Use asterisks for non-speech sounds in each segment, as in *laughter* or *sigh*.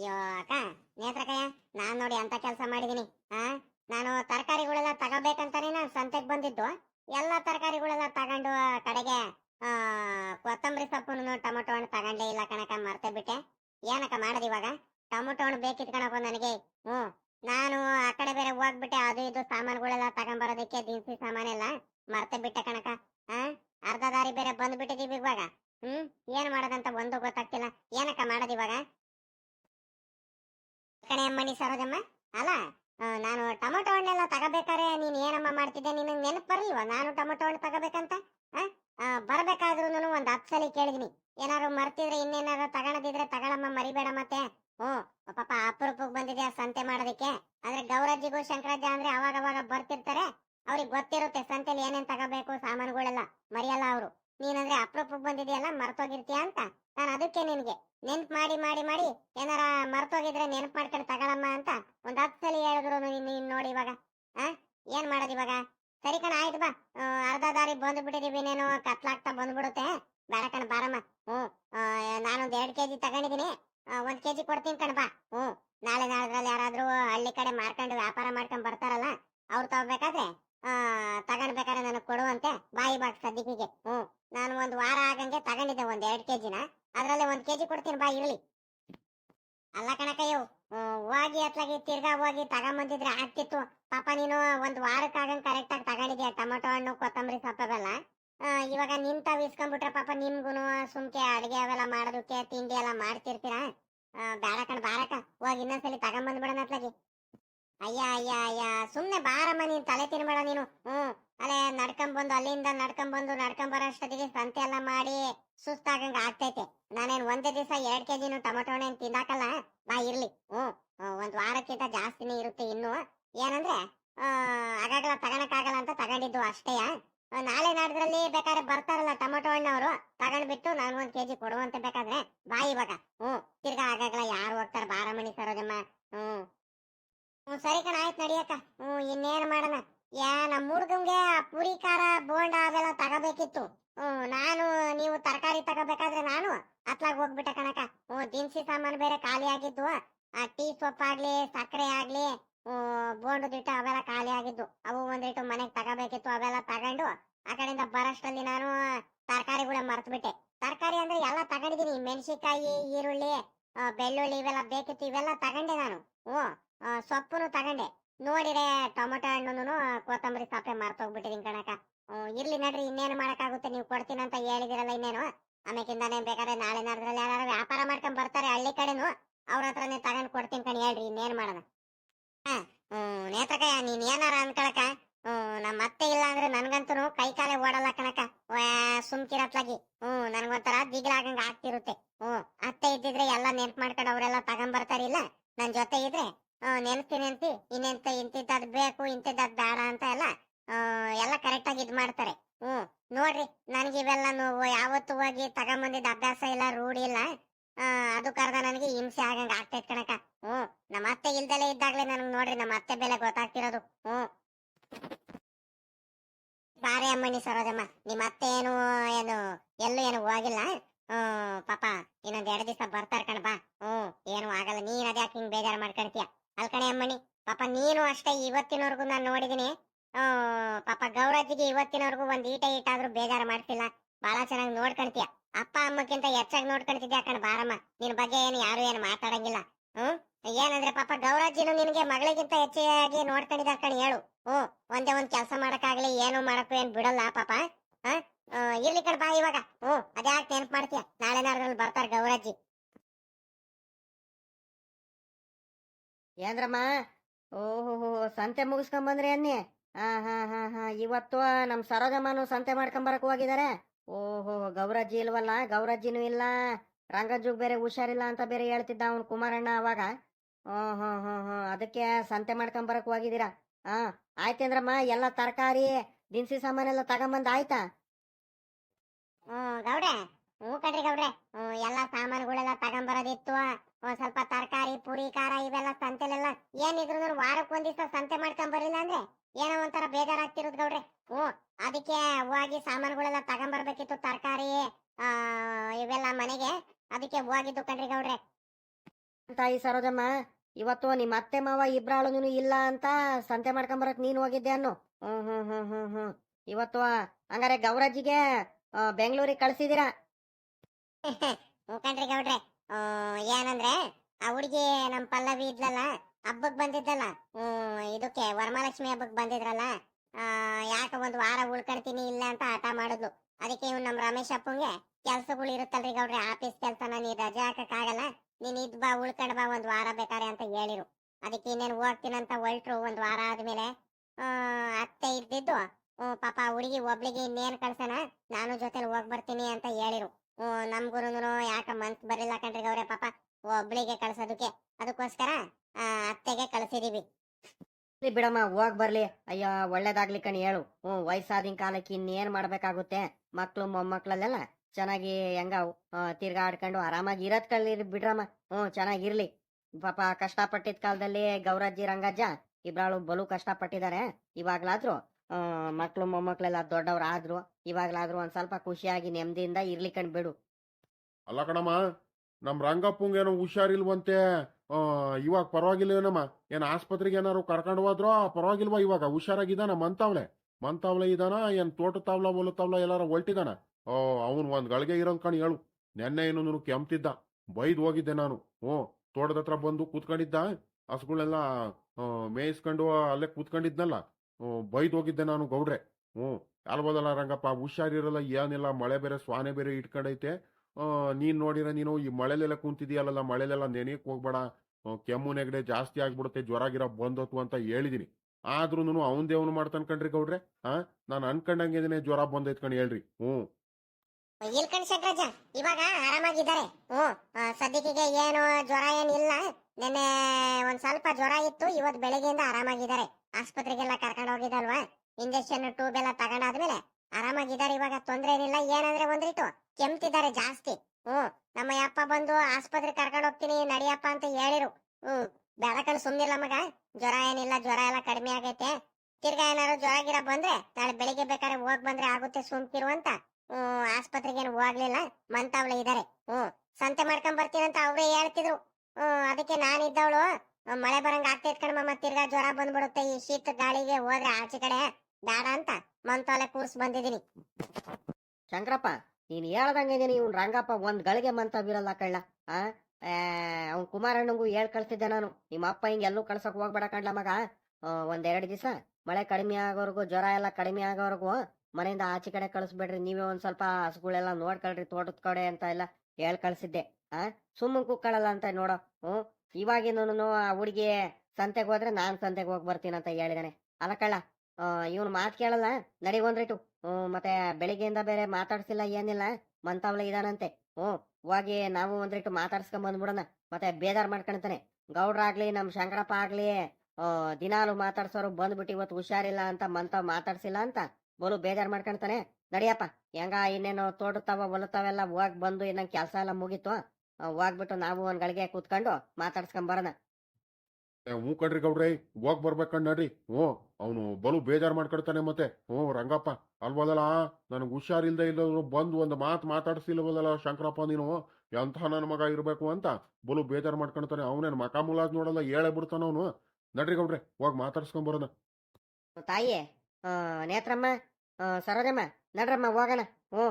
ಅಯ್ಯೋ ಅಕ್ಕ ನೇತ್ರಕಯ್ಯ ನಾನ್ ನೋಡಿ ಅಂತ ಕೆಲಸ ಮಾಡಿದೀನಿ. ಆ, ನಾನು ತರಕಾರಿಗಳೆಲ್ಲ ತಗೋಬೇಕಂತಾನೆ ನಾನು ಸಂತೆಗೆ ಬಂದಿದ್ದು. ಎಲ್ಲಾ ತರಕಾರಿಗಳೆಲ್ಲ ತಗೊಂಡು ಕಡೆಗೆ, ಆ, ಕೊತ್ತಂಬರಿ ಸೊಪ್ಪು ಟೊಮೊಟೊ ಹಣ್ಣು ತಗೊಂಡೆ ಇಲ್ಲ ಕಣಕ ಮರ್ತೆ ಬಿಟ್ಟೆ. ಏನಕ್ಕ ಮಾಡದ್ ಇವಾಗ? ಟೊಮೊಟೊ ಹಣ್ಣು ಬೇಕಿತ್ತು ಕಣಕ ನನಗೆ. ಹ್ಮ್ ನಾನು ಆ ಕಡೆ ಬೇರೆ ಹೋಗ್ಬಿಟ್ಟೆ, ಅದು ಇದು ಸಾಮಾನುಗಳೆಲ್ಲ ತಗೊಂಬರೋದಕ್ಕೆ ದಿನಸಿ ಸಾಮಾನೆಲ್ಲ ಮರ್ತೆ ಬಿಟ್ಟೆ ಕಣಕ ಆ, ಅರ್ಧ ದಾರಿ ಬೇರೆ ಬಂದ್ಬಿಟ್ಟಿದೀವಿ ಇವಾಗ. ಹ್ಮ್ ಏನ್ ಮಾಡೋದಂತ ಒಂದು ಗೊತ್ತಾಗ್ತಿಲ್ಲ. ಏನಕ್ಕ ಮಾಡದ್ ಇವಾಗ? ಕಣೆ ಸರೋಜಮ್ಮ ಅಲ್ಲ ನಾನು ಟೊಮೊಟೊ ಹಣ್ಣೆಲ್ಲ ತಗೋಬೇಕಾರೆ ನೀನ್ ಏನಮ್ಮ ಮಾಡ್ತಿದ್ದೆ? ನಿನಗೆ ನೆನಪು ನಾನು ಟೊಮೊಟೊ ಹಣ್ಣು ತಗೋಬೇಕಂತ? ಆ? ಆ, ಬರ್ಬೇಕಾದ್ರೂ ಒಂದ್ ಹತ್ತು ಸಲ ಕೇಳಿದೀನಿ. ಏನಾದ್ರು ಮರ್ತಿದ್ರೆ ಇನ್ನೇನಾದ್ರು ತಗೊಳದಿದ್ರೆ ತಗೊಳಮ್ಮ ಮರಿಬೇಡ ಮತ್ತೆ. ಓ ಪಾಪ ಅಪರೂಪಕ್ಕೆ ಬಂದಿದೆ ಸಂತೆ ಮಾಡೋದಕ್ಕೆ? ಆದ್ರೆ ಗೌರಜ್ಜಿಗೂ ಶಂಕರಜ್ಜ ಅಂದ್ರೆ ಅವಾಗ ಅವಾಗ ಬರ್ತಿರ್ತಾರೆ. ಅವ್ರಿಗೆ ಗೊತ್ತಿರುತ್ತೆ ಸಂತೆಲಿ ಏನೇನ್ ತಗೋಬೇಕು ಸಾಮಾನುಗಳೆಲ್ಲ ಮರೆಯಲ್ಲ ಅವರು ನೀನಂದ್ರೆ ಅಪರೂಪಕ್ಕೆ ಬಂದಿದೆಯಲ್ಲ ಮರ್ತೋಗಿರ್ತೀಯ ಅಂತ ನಾನು ಅದಕ್ಕೆ ನಿನ್ಗೆ ನೆನ್ಪ್ ಮಾಡಿ ಮಾಡಿ ಮಾಡಿ ಏನಾರ ಮರ್ತೋಗಿದ್ರೆ ನೆನಪು ಮಾಡ್ಕೊಂಡು ತಗೊಳಮ್ಮ ಅಂತ ಒಂದ್ ಹತ್ತು ಸಲ ಹೇಳಿದ್ರು ನೀನ್ ನೋಡಿ ಇವಾಗ ಆ ಏನ್ ಮಾಡೋದು ಇವಾಗ ಸರಿ ಕಣ ಆಯ್ತು ಬಾ ಆ, ಅರ್ಧ ದಾರಿ ಬಂದು ಬಿಟ್ಟಿದೀವಿ ನೀನು ಕತ್ಲಾಗ್ತಾ ಬಂದ್ಬಿಡುತ್ತೆ ಬೇಡ ಕಣ ಬಾರಮ್ಮ ಹ್ಮ್ ಆ, ನಾನೊಂದ್ ಎರಡ್ ಕೆಜಿ ತಗೊಂಡಿದೀನಿ ಆ, ಒಂದ್ ಕೆಜಿ ಕೊಡ್ತೀನಿ ಕಣ ಬಾ ಹ್ಮ್ ನಾಳೆ ನಾಳೆದ್ರಲ್ಲಿ ಯಾರಾದ್ರೂ ಹಳ್ಳಿ ಕಡೆ ಮಾರ್ಕೊಂಡು ವ್ಯಾಪಾರ ಮಾಡ್ಕೊಂಡ್ ಬರ್ತಾರಲ್ಲ ಅವ್ರು ತಗೋಬೇಕಾದ್ರೆ ಆ ತಗೊಂಡ್ಬೇಕಾದ್ರೆ ನನಗೆ ಕೊಡುವಂತೆ ಬಾಯಿ ಬಾಕ್ ಸದ್ಯಕ್ಕೆ ಹ್ಮ್ ನಾನು ಒಂದ್ ವಾರ ಆಗಂಗೆ ತಗೊಂಡಿದ್ದೆ ಒಂದ್ ಎರಡ್ ಕೆಜಿನ ಅದ್ರಲ್ಲಿ ಒಂದ್ ಕೆಜಿ ಕೊಡ್ತೀನಿ ಬಾ ಇರ್ಲಿ ಅಲ್ಲ ಕಣಕಯ್ಯೋ ಹೋಗಿ ಅತ್ಲಾಗಿ ತಿರ್ಗಾ ಹೋಗಿ ತಗೊಂಬಂದಿದ್ರೆ ಆಗ್ತಿತ್ತು. ಪಾಪ ನೀನು ಒಂದ್ ವಾರಕ್ಕಾಗಂಗ್ ಕರೆಕ್ಟ್ ಆಗಿ ತಗೊಂಡಿದ್ಯಾ? ಟೊಮೊಟೊ ಹಣ್ಣು, ಕೊತ್ತಂಬರಿ ಸೊಪ್ಪವೆಲ್ಲ ಇವಾಗ ಇವಾಗ ತಾವ್ ಇಸ್ಕೊಂಡ್ಬಿಟ್ರೆ ಪಾಪ ನಿಮ್ಗುನು ಸುಮ್ಕೆ ಅಡಿಗೆ ಅವೆಲ್ಲ ಮಾಡೋದಕ್ಕೆ, ತಿಂಡಿ ಎಲ್ಲ ಮಾಡ್ತಿರ್ತೀರಾ? ಬೇಡ ಕಣ್ ಬಾರಕ ಹೋಗಿ ಇನ್ನೊಂದ್ಸಲಿ ತಗೊಂಬಂದ್ಬಿಡೋಣ ಅತ್ಲಾಗಿ. ಅಯ್ಯ ಅಯ್ಯ ಅಯ್ಯ, ಸುಮ್ನೆ ಬಾರಮ್ಮ ನೀನ್ ತಲೆ ತಿನ್ಬೇಡ ನೀನು. ಹ್ಮ್. ಅಲ್ಲೇ ನಡ್ಕೊಂಡ್ ಬಂದು ಅಲ್ಲಿಂದ ನಡ್ಕೊಂಡ್ ಬಂದು ನಡ್ಕೊಂಡ್ ಬರೋ ಅಷ್ಟೊತ್ತಿಗೆ ಸಂತೆ ಎಲ್ಲ ಮಾಡಿ ಸುಸ್ತಾಗಂಗ ಆಗ್ತೈತೆ. ನಾನೇನ್ ಒಂದೇ ದಿವಸ ಎರಡ್ ಕೆಜಿನು ಟೊಮೆಟೊ ಹಣ್ಣು ತಿಂದಾಕಲ್ಲ, ಬಾ ಇರ್ಲಿ. ಹ್ಮ್ ಒಂದ್ ವಾರಕ್ಕಿಂತ ಜಾಸ್ತಿನೇ ಇರುತ್ತೆ ಇನ್ನು. ಏನಂದ್ರೆ, ಆ ಆಗಾಗಲ ತಗೊಳಕ್ಕಾಗಲ್ಲ ಅಂತ ತಗೊಂಡಿದ್ದು ಅಷ್ಟೇ. ನಾಳೆ ನಾಡ್ದ್ರಲ್ಲಿ ಬೇಕಾದ್ರೆ ಬರ್ತಾರಲ್ಲ ಟೊಮೆಟೊ ಹಣ್ಣವರು ತಗೊಂಡ್ಬಿಟ್ಟು ನಾನು ಒಂದ್ ಕೆಜಿ ಕೊಡುವಂತ ಬೇಕಾದ್ರೆ ಬಾ ಇವಾಗ. ಹ್ಮ್, ತಿರ್ಗಾ ಆಗಾಗಲ ಯಾರು ಹೋಗ್ತಾರ, ಬಾರಮಣಿ ಸರೋಜಮ್ಮ. ಹ್ಮ್. ಹ್ಮ್, ಸರಿ ಕಣ, ಆಯ್ತು ನಡಿಯಕ್ಕ ಹ್ಮ್, ಇನ್ನೇನ್ ಮಾಡೋಣ? ಯಾ ನಮ್ಮ ಹುಡುಗಂಗೆ ಪುರಿ, ಖಾರ, ಬೋಂಡ ಅವೆಲ್ಲ ತಗೋಬೇಕಿತ್ತು. ಹ್ಮ್, ನಾನು, ನೀವು ತರಕಾರಿ ತಗೋಬೇಕಾದ್ರೆ ನಾನು ಅತ್ಲಾಗ ಹೋಗ್ಬಿಟ್ಟೆ ಕಣಕ ಹ್ಮ್, ದಿನಸಿ ಸಾಮಾನು ಬೇರೆ ಖಾಲಿ ಆಗಿದ್ವು. ಆ, ಟೀ ಸೊಪ್ಪಾಗ್ಲಿ ಸಕ್ಕರೆ ಆಗ್ಲಿ, ಹ್ಮ್ ಬೋಂಡದಿಟ್ಟ ಅವೆಲ್ಲ ಖಾಲಿ ಆಗಿದ್ದು ಅವು ಒಂದಿಟ್ಟು ಮನೆಗೆ ತಗೋಬೇಕಿತ್ತು, ಅವೆಲ್ಲ ತಗೊಂಡು ಆ ಕಡೆಯಿಂದ ಬರೋಷ್ಟರಲ್ಲಿ ನಾನು ತರಕಾರಿಗಳ ಮರ್ತು ಬಿಟ್ಟೆ ತರಕಾರಿ ಅಂದ್ರೆ ಎಲ್ಲ ತಗೊಂಡಿದೀನಿ. ಮೆಣಸಿನ್ಕಾಯಿ, ಈರುಳ್ಳಿ ಬೆಳ್ಳುಳ್ಳಿ ಇವೆಲ್ಲ ಬೇಕಿತ್ತು, ಇವೆಲ್ಲ ತಗೊಂಡೆ ನಾನು. ಓ ಸೊಪ್ಪುನು ತಗೊಂಡೆ. ನೋಡಿರೆ ಟೊಮೆಟೊ ಹಣ್ಣು ಕೊತ್ತಂಬರಿ ಸಾಪೆ ಮರ್ತೋಗ್ಬಿಟ್ಟಿದೀನಿ ಕಣಕ ಇರ್ಲಿ ನಡ್ರಿ, ಇನ್ನೇನು ಮಾಡಕ್ಕಾಗುತ್ತೆ ನೀವು ಕೊಡ್ತೀನಿ ಅಂತ ಹೇಳಿದಿರಲ್ಲ ಇನ್ನೇನು? ಆಮೇಕಿಂದಾನೆ ಬೇಕಾದ್ರೆ ನಾಳೆ ನಾಡ್ದ್ರಲ್ಲಿ ಯಾರು ವ್ಯಾಪಾರ ಮಾಡ್ಕೊಂಡ್ ಬರ್ತಾರೆ ಹಳ್ಳಿ ಕಡೆನು, ಅವ್ರ ಹತ್ರನೇ ತಗೊಂಡ್ ಕೊಡ್ತೀನಿ ಕಣಿ ಹೇಳ್ರಿ, ಇನ್ನೇನ್ ಮಾಡೋಣ ನೇತ್ರಕ ನೀನ್ ಏನಾರ ಅನ್ಕೊಳಕ. ನಮ್ಮ ಅತ್ತೆ ಇಲ್ಲ ಅಂದ್ರೆ ನನ್ಗಂತೂ ಕೈ ಕಾಲೇ ಓಡಲ್ಲ ಕಣಕ ಸುಮ್ಕಿರತ್ಲಾಗಿ ಹ್ಮ್ ನನ್ಗೊಂಥರ ದಿಗ್ಲಾಗಂಗ ಆಗ್ತಿರುತ್ತೆ. ಹ್ಮ್ ಅತ್ತೆ ಇದ್ದಿದ್ರೆ ಎಲ್ಲ ನೆನ್ಪ್ ಮಾಡ್ಕೊಂಡು ಅವರೆಲ್ಲ ತಗೊಂಡ್ ಬರ್ತಾರಿಲ್ಲ ನನ್ ಜೊತೆ ಇದ್ರೆ? ನೆನ್ಸ್ತೀನಿ ಅಂತ. ಇನ್ನೆಂತ ಇಂತಿದ್ದದ್ ಬೇಕು ಇಂತಿದ್ದದ್ ಬೇಡ ಅಂತ ಎಲ್ಲ ಆ, ಎಲ್ಲ ಕರೆಕ್ಟ್ ಆಗಿ ಇದ್ ಮಾಡ್ತಾರೆ. ಹ್ಮ್ ನೋಡ್ರಿ ನನ್ಗೆ ಇವೆಲ್ಲ ನೋವು ಯಾವತ್ತು ಹೋಗಿ ತಗೊಂಬಂದಿದ್ದ ಅಭ್ಯಾಸ ಇಲ್ಲ ರೂಢಿ ಇಲ್ಲ ಆ, ಅದು ಕರ್ದ ನನಗೆ ಹಿಂಸೆ ಆಗಂಗ ಆಗ್ತೈತ್ ಕಣಕ ಹ್ಮ್ ನಮ್ಮ ಅತ್ತೆ ಇಲ್ದಲೆ ಇದ್ದಾಗ್ಲೇ ನನಗ್ ನೋಡ್ರಿ ನಮ್ಮ ಅತ್ತೆ ಬೆಲೆ ಗೊತ್ತಾಗ್ತಿರೋದು. ಹ್ಮ್ ಬಾರಿ ಅಮ್ಮನಿ ಸರೋಜಮ್ಮ ನಿಮ್ಮ ಅತ್ತೆ ಏನು ಏನು ಎಲ್ಲೂ ಏನು ಹೋಗಿಲ್ಲ. ಹ್ಮ್ ಪಾಪ ಇನ್ನೊಂದ್ ಎರಡ್ ದಿವಸ ಬರ್ತಾರ ಬಾ. ಹ್ಮ್ ಏನು ಆಗಲ್ಲ ನೀನ್ ಅದ್ಯಾಕೆ ಹಿಂಗ್ ಬೇಜಾರ್ ಮಾಡ್ಕೊಳ್ತೀಯ ಅಲ್ಕಣೆ ಅಮ್ಮಣಿ, ಪಾಪ ನೀನು ಅಷ್ಟೇ ಇವತ್ತಿನವರೆಗೂ ನಾನು ನೋಡಿದೀನಿ. ಪಾಪ ಗೌರಜ್ಜಿಗೆ ಇವತ್ತಿನವರೆಗೂ ಒಂದ್ ಈಟ ಆದ್ರೂ ಬೇಜಾರು ಮಾಡ್ತಿಲ್ಲ. ಬಹಳ ಚೆನ್ನಾಗಿ ನೋಡ್ಕೊಂತೀಯ ಅಪ್ಪ, ಅಮ್ಮಕ್ಕಿಂತ ಹೆಚ್ಚಾಗಿ ನೋಡ್ಕೊಂತಿದ್ಯಾ ಕಣ್ ಬಾರಮ್ಮ. ನಿನ್ ಬಗ್ಗೆ ಏನು ಯಾರು ಏನು ಮಾತಾಡಂಗಿಲ್ಲ. ಹ್ಮ್, ಏನಂದ್ರೆ ಪಾಪ ಗೌರಾಜಿನೂ ನಿನಗೆ ಮಗಳಿಗಿಂತ ಹೆಚ್ಚಾಗಿ ನೋಡ್ಕೊಂಡಿದಾರ ಕಣ್ ಹೇಳು. ಹ್ಮ್, ಒಂದೇ ಒಂದ್ ಕೆಲಸ ಮಾಡಕ್ಕಾಗ್ಲಿ, ಏನು ಮಾಡಕ್ಕೂ ಏನ್ ಬಿಡಲ್ಲ ಪಾಪ. ಹ ಇರ್ಲಿ ಕಣ್ ಬಾ ಇವಾಗ. ಹ್ಮ್, ಅದ್ಯಾಕೆ ನೆನಪು ಮಾಡ್ತೀಯ? ನಾಳೆ ನಾಡ್ರಲ್ಲಿ ಬರ್ತಾರ ಗೌರಜ್ಜಿ. ಏನ್ರಮ್ಮ? ಓಹೋ ಸಂತೆ ಮುಗಿಸ್ಕೊಂಡ್ ಬಂದ್ರಿ ಅನ್ನಿ. ಹಾ ಹಾ ಹಾ ಹಾ, ಇವತ್ತು ನಮ್ ಸರೋಜಮ್ಮನು ಸಂತೆ ಮಾಡ್ಕೊಂಬರಕ್ ಹೋಗಿದಾರೆ. ಓಹೋ ಗೌರಜ್ಜಿ ಇಲ್ವಲ್ಲ? ಗೌರಜ್ಜಿನೂ ಇಲ್ಲ. ರಂಗಜ್ಜುಗ್ ಬೇರೆ ಹುಷಾರಿಲ್ಲ ಅಂತ ಬೇರೆ ಹೇಳ್ತಿದ್ದ ಅವ್ನು ಕುಮಾರಣ್ಣ ಅವಾಗ. ಹ್ಮ್ ಹ್ಮ್ ಹ್ಮ್ ಅದಕ್ಕೆ ಸಂತೆ ಮಾಡ್ಕೊಂಬರಕ್ ಹೋಗಿದ್ದೀರಾ? ಹಾ ಆಯ್ತೇಂದ್ರಮ್ಮ ಎಲ್ಲ ತರಕಾರಿ, ದಿನಸಿ ಸಾಮಾನೆಲ್ಲ ತಗೊಂಬಂದ್ ಆಯ್ತಾ? ಹ್ಮ್, ಗೌಡ್ರೆ. ಹ್ಞೂ ಕಣ್ರಿ ಗೌಡ್ರೆ. ಎಲ್ಲಾ ಸಾಮಾನುಗಳೆಲ್ಲ ತಗೊಂಬರೋದಿತ್ತು. ಒಂದ್ ಸ್ವಲ್ಪ ತರಕಾರಿ, ಪುರಿ, ಖಾರ ಇವೆಲ್ಲ ಸಂತೆಲೆಲ್ಲ ಏನಿದ್ರು ವಾರಕ್ಕೆ ಸಂತೆ ಮಾಡ್ಕೊಂಡ್ ಬರಲಿಲ್ಲ ಅಂದ್ರೆ ಏನೋ ಒಂಥರ ಬೇಜಾರಾಗ್ತಿರೋದು ಗೌಡ್ರೆ. ಹ್ಮ್ ಅದಕ್ಕೆ ಹೋಗಿ ಸಾಮಾನುಗಳೆಲ್ಲ ತಗೊಂಬರ್ಬೇಕಿತ್ತು, ತರಕಾರಿ ಇವೆಲ್ಲ ಮನೆಗೆ. ಅದಕ್ಕೆ ಹೋಗಿದ್ದು ಕಣ್ರಿ ಗೌಡ್ರೆ. ತಾಯಿ ಸರೋಜಮ್ಮ, ಇವತ್ತು ನಿಮ್ಮ ಅತ್ತೆ ಮಾವ ಇಬ್ರಾಳು ಇಲ್ಲ ಅಂತ ಸಂತೆ ಮಾಡ್ಕೊಂಬರಕ್ ನೀನ್ ಹೋಗಿದ್ದೆ ಅನ್ನು. ಹ್ಮ್ ಹ್ಮ್ ಹ್ಮ್ ಹ್ಮ್ ಹ್ಮ್. ಇವತ್ತು, ಹಂಗಾರೆ ಗೌರಜ್ಜಿಗೆ ಬೆಂಗಳೂರಿಗೆ ಕಳ್ಸಿದೀರಾ *laughs* ಮುಖಂಡ್ರಿ ಗೌಡ್ರೆ ಏನಂದ್ರೆ ಆ ಹುಡುಗಿ ನಮ್ ಪಲ್ಲವಿ ಇದ್ಲಲ್ಲ ಹಬ್ಬಕ್ ಬಂದಿದ್ದಲ್ಲ ಹ್ಮ್ ಇದಕ್ಕೆ ವರಮಹಾಲಕ್ಷ್ಮಿ ಹಬ್ಬಕ್ ಬಂದಿದ್ರಲ್ಲ ಆ, ಯಾಕ ಒಂದ್ ವಾರ ಉಳ್ಕೊಳ್ತೀನಿ ಇಲ್ಲ ಅಂತ ಆಟ ಮಾಡಿದ್ಲು. ಅದಕ್ಕೆ ಇವ್ ನಮ್ ರಮೇಶ್ ಅಪ್ಪಂಗೆ ಕೆಲ್ಸಗಳು ಇರುತ್ತಲ್ರಿ ಗೌಡ್ರೆ ಆಫೀಸ್ ಕೆಲ್ಸನ ನೀ ರಜೆ ಹಾಕಕ್ಕಾಗಲ್ಲ ನೀನ್ ಇದ್ ಬಾ ಉಳ್ಕೊಂಡ್ ಬಾ ಒಂದ್ ವಾರ ಬೇಕಾರೆ ಅಂತ ಹೇಳಿರು. ಅದಕ್ಕೆ ಇನ್ನೇನ್ ಹೋಗ್ತೀನಂತ ಹೊಲ್ಟ್ರು ಒಂದ್ ವಾರ ಆದ್ಮೇಲೆ ಅತ್ತೆ ಇದ್ದಿದ್ದು ಪಾಪ ಹುಡುಗಿ ಒಬ್ಳಿಗೆ ಇನ್ನೇನ್ ಕಳ್ಸನ ನಾನು ಜೊತೆಲಿ ಹೋಗ್ಬರ್ತೀನಿ ಅಂತ ಹೇಳಿರು. ಹ್ಮ್, ನಮ್ಗುನು ಯಾಕ ಮನ್ಸ್ ಬರಲಿಲ್ಲ ಕಣ್ರಿ ಗೌರೆ ಪಾಪ. ಒಬ್ಳಿಗೆ ಕಳ್ಸೋದಕ್ಕೆ. ಅದಕ್ಕೋಸ್ಕರ ಅತ್ತೆಗೆ ಕಳ್ಸಿದೀವಿ. ಬಿಡಮ್ಮ ಹೋಗ್ ಬರ್ಲಿ. ಅಯ್ಯೋ ಒಳ್ಳೇದಾಗ್ಲಿ ಕಣಿ ಹೇಳು. ಹ್ಮ್ ವಯಸ್ಸಾದಿನ ಕಾಲಕ್ಕೆ ಇನ್ನೇನ್ ಮಾಡ್ಬೇಕಾಗುತ್ತೆ? ಮಕ್ಳು ಮೊಮ್ಮಕ್ಳಲ್ಲೆಲ್ಲ ಚೆನ್ನಾಗಿ ಹೆಂಗ ತಿರ್ಗಾಡ್ಕೊಂಡು ಆರಾಮಾಗಿ ಇರೋದ್ ಕಳ್ಳಿ ಬಿಡ್ರಮ್ಮ. ಹ್ಮ್ ಚೆನ್ನಾಗಿರ್ಲಿ. ಪಾಪ ಕಷ್ಟಪಟ್ಟಿದ್ ಕಾಲದಲ್ಲಿ ಗೌರಜ್ಜಿ ರಂಗಜ್ಜ ಇಬ್ರಾಳು ಬಲು ಕಷ್ಟಪಟ್ಟಿದ್ದಾರೆ ಇವಾಗ್ಲಾದ್ರು ಆ, ಮೊಮ್ಮಕ್ಕಳೆಲ್ಲ ಮೊಮ್ಮಕ್ಳೆಲ್ಲ ದೊಡ್ಡವ್ರು ಆದ್ರು ಇವಾಗ್ಲಾದ್ರು ಒಂದ್ ಸ್ವಲ್ಪ ಖುಷಿಯಾಗಿ ನೆಮ್ಮದಿಯಿಂದ ಇರ್ಲಿ ಕಣ್ ಬಿಡು. ಅಲ್ಲ ಕಣಮ್ಮ ನಮ್ ರಂಗಪ್ಪಂಗೇನೋ ಹುಷಾರಿಲ್ವಂತೆ. ಆ, ಇವಾಗ ಪರವಾಗಿಲ್ವೇನಮ್ಮ ಏನ್ ಆಸ್ಪತ್ರೆಗೆ ಏನಾರು ಕರ್ಕೊಂಡು ಹೋದ್ರೋ ಪರವಾಗಿಲ್ವಾ ಇವಾಗ ಹುಷಾರಾಗಿದ್ದಾನ ಮಂತಾವ್ಲೆ ಮಂತಾವ್ಲೆ ಇದಾನ ಏನ್ ತೋಟ ತಾವ್ಲ ಒಲ ತಾವ್ಲ ಎಲ್ಲಾರ ಹೊಲ್ಟಿದಾನ. ಓ ಅವನ್ ಒಂದ್ ಗಳಿಗೆ ಇರೋದ್ ಕಣ್ ಹೇಳು. ನೆನ್ನೆ ಇನ್ನೊಂದು ಕೆಮ್ತಿದ್ದ ಬೈದ್ ಹೋಗಿದ್ದೆ ನಾನು. ಓ ತೋಟದ ಹತ್ರ ಬಂದು ಕೂತ್ಕೊಂಡಿದ್ದ ಹಸುಗಳೆಲ್ಲ ಮೇಯಿಸ್ಕೊಂಡು ಅಲ್ಲೇ ಕೂತ್ಕೊಂಡಿದ್ನಲ್ಲ. ಬೈದ್ ಹೋಗಿದ್ದೆ ನಾನು ಗೌಡ್ರೆ. ಹ್ಞೂ ಅಲ್ಬೋದಲ್ಲ ರಂಗಪ್ಪ ಹುಷಾರಿರಲ್ಲ ಏನಿಲ್ಲ ಮಳೆ ಬೇರೆ ಸ್ವಾನೆ ಬೇರೆ ಇಟ್ಕೊಂಡೈತೆ. ನೀನ್ ನೋಡಿರ ನೀನು ಈ ಮಳೆಲೆಲ್ಲ ಕುಂತಿದೀಯಲ್ಲ ಮಳೆಲೆಲ್ಲ ನೆನೆಯಕ್ಕೆ ಹೋಗ್ಬೇಡ. ಕೆಮ್ಮು ನೆಗಡೆ ಜಾಸ್ತಿ ಆಗ್ಬಿಡುತ್ತೆ ಜ್ವರ ಗಿರ ಬಂದೋತು ಅಂತ ಹೇಳಿದೀನಿ. ಆದ್ರೂನು ಅವನ್ ದೇವನು ಮಾಡ್ತಾನೆ ಕಣ್ರಿ ಗೌಡ್ರೆ. ಆ ನಾನು ಅನ್ಕೊಂಡಂಗೆ ಜ್ವರ ಬಂದೈತ್ ಕಣ್ ಹೇಳ್ರಿ. ಹ್ಞೂ. ಇವಾಗ ಆರಾಮಾಗಿದ್ದಾರೆ. ಆ, ಸದ್ಯಕ್ಕೆ ಏನು ಜ್ವರ ಏನಿಲ್ಲ. ನೆನ್ನೆ ಒಂದ್ ಸ್ವಲ್ಪ ಜ್ವರ ಇತ್ತು, ಇವತ್ ಬೆಳಿಗ್ಗೆಯಿಂದ ಆರಾಮಾಗಿದ್ದಾರೆ. ಆಸ್ಪತ್ರೆಗೆಲ್ಲ ಕರ್ಕೊಂಡು ಹೋಗಿದಲ್ವಾ ಇಂಜೆಕ್ಷನ್, ಟ್ಯೂಬ್ ಎಲ್ಲ ತಗೊಂಡಾದ್ಮೇಲೆ ಆರಾಮಾಗಿದ್ದಾರೆ. ಇವಾಗ ತೊಂದ್ರೆ ಏನಿಲ್ಲ. ಏನಂದ್ರೆ ಒಂದ್ರಿಟ್ಟು ಕೆಮ್ತಿದ್ದಾರೆ ಜಾಸ್ತಿ. ಹ್ಮ್ ನಮ್ಮ ಅಪ್ಪ ಬಂದು ಆಸ್ಪತ್ರೆ ಕರ್ಕೊಂಡು ಹೋಗ್ತೀನಿ, ನಡಿಯಪ್ಪ ಅಂತ ಹೇಳಿರು. ಹ್ಮ್ ಬೆಳಕಲ್ಲಿ ಸುಮ್ನಿಲ್ಲ ಮಗ. ಜ್ವರ ಏನಿಲ್ಲ, ಜ್ವರ ಎಲ್ಲ ಕಡಿಮೆ ಆಗೈತೆ. ತಿರ್ಗಾ ಏನಾದ್ರು ಜ್ವರ ಗಿರ ಬಂದ್ರೆ ನಾಳೆ ಬೆಳಿಗ್ಗೆ ಬೇಕಾದ್ರೆ ಹೋಗ್ ಬಂದ್ರೆ ಆಗುತ್ತೆ ಸುಮ್ಕಿರು ಅಂತ. ಹ್ಮ್ ಆಸ್ಪತ್ರೆಗೆ ಹೋಗ್ಲಿಲ್ಲ. ಮಂತಾವ್ಲೆ ಇದಾರೆ. ಹ್ಮ್ ಸಂತೆ ಮಾಡ್ಕೊಂಡ್ ಬರ್ತೀನಿ ಅಂತ ಅವ್ರೇ ಹೇಳ್ತಿದ್ರು. ಹ್ಮ್, ಅದಕ್ಕೆ ನಾನು ಇದ್ದವಳು. ಮಳೆ ಬರಂಗ ಆಗ್ತೈತ್ ಕಣಮ್ಮ ತಿರ್ಗಾ ಜ್ವರ ಬಂದ್ಬಿಡುತ್ತೆ. ಈ ಶೀತ ಗಾಳಿಗೆ ಹೋದ್ರೆ ಆಚೆ ಕಡೆ ಬೇಡ ಅಂತ ಮಂತಾಲೆ ಕೂರ್ಸ್ ಬಂದಿದೀನಿ ಶಂಕರಪ್ಪ, ನೀನ್ ಹೇಳ್ದಂಗೆ ಇವ್ನ್ ರಂಗಪ್ಪ ಒಂದ್ ಗಳಿಗೆ ಮಂತ ಬೀರಲ್ಲ ಕಳ್ಳ. ಆ ಅವ್ನ್ ಕುಮಾರಣ್ಣಂಗೂ ಹೇಳ್ ಕಳ್ಸಿದ್ದೆ ನಾನು. ನಿಮ್ಮ ಅಪ್ಪ ಹಿಂಗ್ ಎಲ್ಲೂ ಕಳ್ಸಕ್ ಹೋಗ್ಬೇಡ ಕಣ್ಲ ಮಗ. ಒಂದೆರಡು ದಿವಸ ಮಳೆ ಕಡಿಮೆ ಆಗೋರ್ಗು ಜ್ವರ ಎಲ್ಲ ಕಡಿಮೆ ಆಗೋವರೆಗೂ ಮನೆಯಿಂದ ಆಚೆ ಕಡೆ ಕಳಿಸ್ಬೇಡ್ರಿ. ನೀವೇ ಒಂದ್ ಸ್ವಲ್ಪ ಹಸುಗಳೆಲ್ಲ ನೋಡ್ಕೊಳ್ರಿ, ತೋಟದ ಕಡೆ ಅಂತ ಎಲ್ಲ ಹೇಳ್ ಕಳ್ಸಿದ್ದೆ. ಆ? ಸುಮ್ಮನ್ ಕುಕ್ಕಳಲ್ಲ ಅಂತ ನೋಡೋ. ಹ್ಮ್ ಇವಾಗಿನೂ ಆ ಹುಡುಗಿ ಸಂತೆಗೆ ಹೋದ್ರೆ ನಾನ್ ಸಂತೆಗೆ ಹೋಗಿ ಬರ್ತೀನಿ ಅಂತ ಹೇಳಿದಾನೆ. ಅಲ್ಲ ಕಳ್ಳ ಇವನು ಮಾತು ಕೇಳಲ್ಲ. ನಡಿ ಒಂದ್ರಿಟು ಹ್ಮ್ ಮತ್ತೆ ಬೆಳಿಗ್ಗೆಯಿಂದ ಬೇರೆ ಮಾತಾಡ್ಸಿಲ್ಲ ಏನಿಲ್ಲ. ಮಂತಾವ್ಲೆ ಇದಾನಂತೆ. ಹ್ಮ್ ಹೋಗಿ ನಾವು ಒಂದ್ರಿಟ್ಟು ಮಾತಾಡ್ಸ್ಕೊಂಡ್ ಬಂದ್ಬಿಡೋಣ. ಮತ್ತೆ ಬೇಜಾರ್ ಮಾಡ್ಕೊಂತಾನೆ. ಗೌಡ್ರಾಗ್ಲಿ ನಮ್ ಶಂಕರಪ್ಪ ಆಗ್ಲಿ ದಿನಾಲು ಮಾತಾಡ್ಸೋರು ಬಂದ್ಬಿಟ್ಟು ಇವತ್ತು ಹುಷಾರಿಲ್ಲ ಅಂತ ಮಂತಾವ್ ಮಾತಾಡ್ಸಿಲ್ಲ ಅಂತ ಬಲು ಬೇಜಾರ್ ಮಾಡ್ಕೊಂತಾನೆ. ನಡಿಯಪ್ಪ, ಹೆಂಗ ಇನ್ನೇನು ತೋಟತಾವ ಹೊಲತಾವೆಲ್ಲ ಹೋಗ್ ಬಂದು ಇನ್ನಂಗ್ ಕೆಲ್ಸ ಎಲ್ಲ ಮುಗೀತು. ಹೋಗ್ಬಿಟ್ಟು ನಾವು ಒಂದ್ ಗಳಿಗೆ ಕೂತ್ಕೊಂಡು ಮಾತಾಡ್ಸ್ಕೊಂಡ್ ಬರೋಣ. ಏ, ಹ್ಞೂ ಕಣ್ರಿ ಗೌಡ್ರೆ ಹೋಗ್ ಬರ್ಬೇಕಂಡ್ ನಡ್ರಿ. ಹ್ಞೂ ಅವನು ಬಲು ಬೇಜಾರ್ ಮಾಡ್ಕೊಡ್ತಾನೆ ಮತ್ತೆ. ಹ್ಞೂ ರಂಗಪ್ಪ ಅಲ್ಬೋದಲ್ಲ ನನಗೆ ಹುಷಾರಿಲ್ದೆ ಇಲ್ಲದ್ರು ಬಂದು ಒಂದು ಮಾತು ಮಾತಾಡ್ಸಿಲ್ಬೋದಲ್ಲ ಶಂಕರಪ್ಪ ನೀನು? ಎಂಥ ನನ್ನ ಮಗ ಇರಬೇಕು ಅಂತ ಬಲು ಬೇಜಾರ್ ಮಾಡ್ಕೊಳ್ತಾನೆ. ಅವನೇನು ಮಕ ಮುಲಾಜ್ ನೋಡಲ್ಲ ಹೇಳೇ ಬಿಡ್ತಾನ ಅವನು. ನಡ್ರಿ ಗೌಡ್ರಿ ಹೋಗಿ ಮಾತಾಡ್ಸ್ಕೊಂಡ್ ಬರೋಣ. ತಾಯಿ ನೇತ್ರಮ್ಮ ಸರೋಜಮ್ಮ ನಡ್ರಮ್ಮ ಹೋಗೋಣ. ಹ್ಞೂ.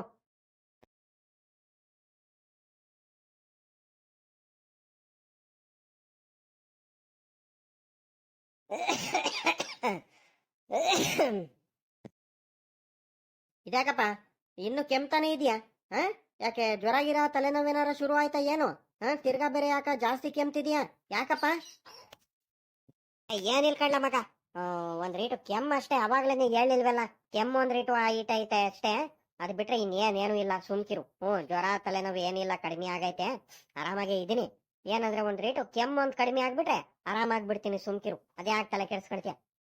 ಇದ್ಯಾಕಪ್ಪ ಇನ್ನು ಕೆಮ್ತಾನೆ ಇದೆಯಾ? ಹಾ? ಯಾಕೆ ಜ್ವರ ಗಿರ ತಲೆನೋವೇನಾರ ಶುರು ಆಯ್ತಾ ಏನು? ಹಾ? ತಿರ್ಗಾ ಬೇರೆ ಯಾಕ ಜಾಸ್ತಿ ಕೆಮ್ತಿದ್ಯಾ? ಯಾಕಪ್ಪ? ಏನಿಲ್ ಕಣ್ಣ ಮಗ? ಒಂದ್ ರೀಟು ಕೆಮ್ಮ ಅಷ್ಟೇ ಅವಾಗ್ಲೇನೆ ಹೇಳಿಲ್ವಲ್ಲ ಕೆಮ್ಮು ಒಂದ್ ರೀಟು ಆ ಈಟ ಐತೆ ಅಷ್ಟೇ? ಅದ್ ಬಿಟ್ರೆ ಇನ್ನೇನೇನು ಇಲ್ಲ, ಸುಮ್ಕಿರು. ಹ್ಞೂ, ಜ್ವರ, ತಲೆನೋವು ಏನಿಲ್ಲ, ಕಡಿಮೆ ಆಗೈತೆ. ಆರಾಮಾಗಿ ಇದೀನಿ. ಏನಂದ್ರೆ ಒಂದ್ ರೇಟು ಕೆಮ್ಮು ಅಂತ ಕಡಿಮೆ ಆಗ್ಬಿಟ್ರೆ ಆರಾಮಾಗ್ಬಿಡ್ತೀನಿ ಸುಮ್ಕಿರು. ಅದೇ ಆಗ್ ತಲೆ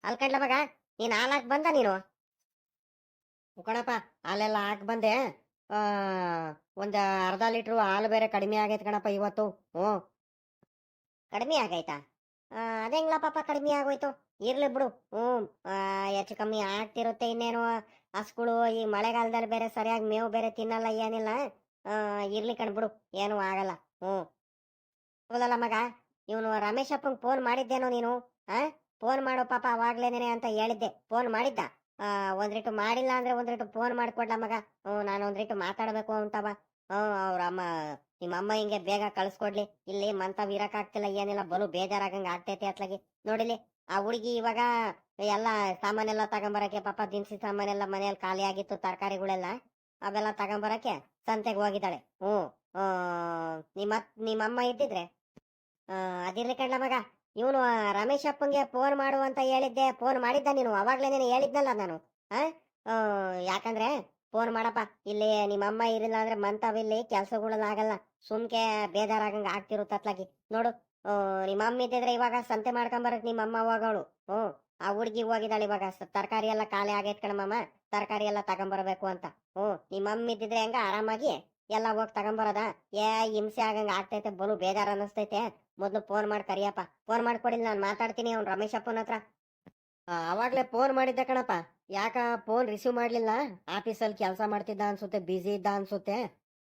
ಅಲ್ ಕಡ್ಲ ಮಗ ನೀನ್ ಹಾಲಾಕ್ ಬಂದ ನೀನು? ಕಣಪ್ಪ ಹಾಲೆಲ್ಲ ಹಾಕ್ ಬಂದೆ. ಒಂದ್ ಅರ್ಧ ಲೀಟ್ರು ಹಾಲು ಬೇರೆ ಕಡಿಮೆ ಆಗೈತೆ ಕಣಪ್ಪ ಇವತ್ತು. ಹ್ಞೂ. ಕಡಿಮೆ ಆಗೈತಾ? ಅದೆಂಗ್ಲ ಪಾಪ ಕಡಿಮೆ ಆಗೋಯ್ತು? ಇರ್ಲಿ ಬಿಡು. ಆ, ಹೆಚ್ಚು ಕಮ್ಮಿ ಆಗ್ತಿರುತ್ತೆ ಇನ್ನೇನು. ಹಸ್ಗಳು ಈ ಮಳೆಗಾಲದಲ್ಲಿ ಬೇರೆ ಸರಿಯಾಗಿ ಮೇವು ಬೇರೆ ತಿನ್ನಲ್ಲ ಏನಿಲ್ಲ. ಆ, ಇರ್ಲಿ ಕಣ್ಬಿಡು ಏನು ಆಗಲ್ಲ. ಹ್ಮ್ ಹೌದಲ್ಲ ಮಗ? ಇವನು ರಮೇಶ್ ಅಪ್ಪಂಗೆ ಫೋನ್ ಮಾಡಿದ್ದೇನೋ ನೀನು? ಆ? ಫೋನ್ ಮಾಡೋ ಪಾಪ ಅವಾಗ್ಲೇನೇನೆ ಅಂತ ಹೇಳಿದ್ದೆ. ಫೋನ್ ಮಾಡಿದ್ದ. ಆ ಒಂದ್ರಿಟ್ಟು ಮಾಡಿಲ್ಲ ಅಂದ್ರೆ ಒಂದ್ರಿಟ್ಟು ಫೋನ್ ಮಾಡ್ಕೊಡ್ಲ ಮಗ? ಹ್ಞೂ, ನಾನು ಒಂದ್ರಿಟ್ಟು ಮಾತಾಡಬೇಕು ಅಂತವ ಹ್ಞೂ, ಅವ್ರ ಅಮ್ಮ, ನಿಮ್ಮ ಅಮ್ಮ ಹಿಂಗೆ ಬೇಗ ಕಳ್ಸ್ಕೊಡ್ಲಿ. ಇಲ್ಲಿ ಮಂತವ್ ಇರಕ್ಕಾಗ್ತಿಲ್ಲ ಏನಿಲ್ಲ, ಬಲು ಬೇಜಾರಾಗಂಗೆ ಆಗ್ತೈತಿ ಅತ್ಲಾಗಿ. ನೋಡಿಲಿ, ಆ ಹುಡುಗಿ ಇವಾಗ ಎಲ್ಲ ಸಾಮಾನೆಲ್ಲ ತಗೊಂಬರಕ್ಕೆ, ಪಾಪ ದಿನಸಿ ಸಾಮಾನೆಲ್ಲ ಮನೆಯಲ್ಲಿ ಖಾಲಿ ಆಗಿತ್ತು ತರಕಾರಿಗಳೆಲ್ಲ, ಅವೆಲ್ಲ ತಗೊಂಬರಕ್ಕೆ ಸಂತೆಗೆ ಹೋಗಿದ್ದಾಳೆ. ಹ್ಞೂ ನಿಮ್ಮ ಅಮ್ಮ ಇದ್ದಿದ್ರೆ ಅದಿರ್ಲಿ ಕಣ್ಣ ಮಗ. ಇವನು ರಮೇಶ್ ಅಪ್ಪಂಗೆ ಫೋನ್ ಮಾಡು ಅಂತ ಹೇಳಿದ್ದೆ. ಫೋನ್ ಮಾಡಿದ್ದ ನೀನು. ಅವಾಗ್ಲೇ ನೀನು ಹೇಳಿದ್ನಲ್ಲ ನಾನು. ಆ? ಯಾಕಂದ್ರೆ ಫೋನ್ ಮಾಡಪ್ಪ. ಇಲ್ಲಿ ನಿಮ್ಮ ಅಮ್ಮ ಇರಲಿಲ್ಲ ಅಂದ್ರೆ ಮಂತಾವಿಲ್ಲಿ ಆಗಲ್ಲ. ಸುಮ್ಕೆ ಬೇಜಾರಾಗಂಗ ಆಗ್ತಿರು ತತ್ಲಾಗಿ. ನೋಡು ನಿಮ್ಮ ಅಮ್ಮ ಇದ್ದಿದ್ರೆ ಇವಾಗ ಸಂತೆ ಮಾಡ್ಕೊಂಬರಕ್ ನಿಮ್ಮ ಅಮ್ಮ ಹೋಗೋಳು. ಹ್ಞೂ, ಆ ಹುಡ್ಗಿ ಹೋಗಿದ್ದಾಳೆ ಇವಾಗ. ತರಕಾರಿ ಎಲ್ಲ ಖಾಲಿ ಆಗೈತ್ ಕಣಮ್ಮ ತರಕಾರಿ ಎಲ್ಲ ತಗೊಂಬರ್ಬೇಕು ಅಂತ. ಹ್ಞೂ ನಿಮ್ಮ ಅಮ್ಮ ಇದ್ದಿದ್ರೆ ಹೆಂಗ ಆರಾಮಾಗಿ ಎಲ್ಲ ಹೋಗಿ ತಗೊಂಬರೋದ? ಏ, ಹಿಂಸೆ ಆಗಂಗ ಆಗ್ತೈತೆ ಬಲು ಬೇಜಾರು ಅನ್ನಿಸ್ತೈತೆ. ಮೊದ್ಲು ಫೋನ್ ಮಾಡಿ ಕರಿಯಪ್ಪ. ಫೋನ್ ಮಾಡ್ಕೊಡಿಲ್ಲ ನಾನು ಮಾತಾಡ್ತೀನಿ ಅವ್ನು ರಮೇಶ್ ಅಪ್ಪನ ಹತ್ರ. ಅವಾಗ್ಲೇ ಫೋನ್ ಮಾಡಿದ್ದೆ ಕಣಪ್ಪ. ಯಾಕ ಫೋನ್ ರಿಸೀವ್ ಮಾಡಲಿಲ್ಲ? ಆಫೀಸಲ್ಲಿ ಕೆಲಸ ಮಾಡ್ತಿದ್ದ ಅನ್ಸುತ್ತೆ ಬ್ಯುಸಿ ಇದ್ದ ಅನ್ಸುತ್ತೆ.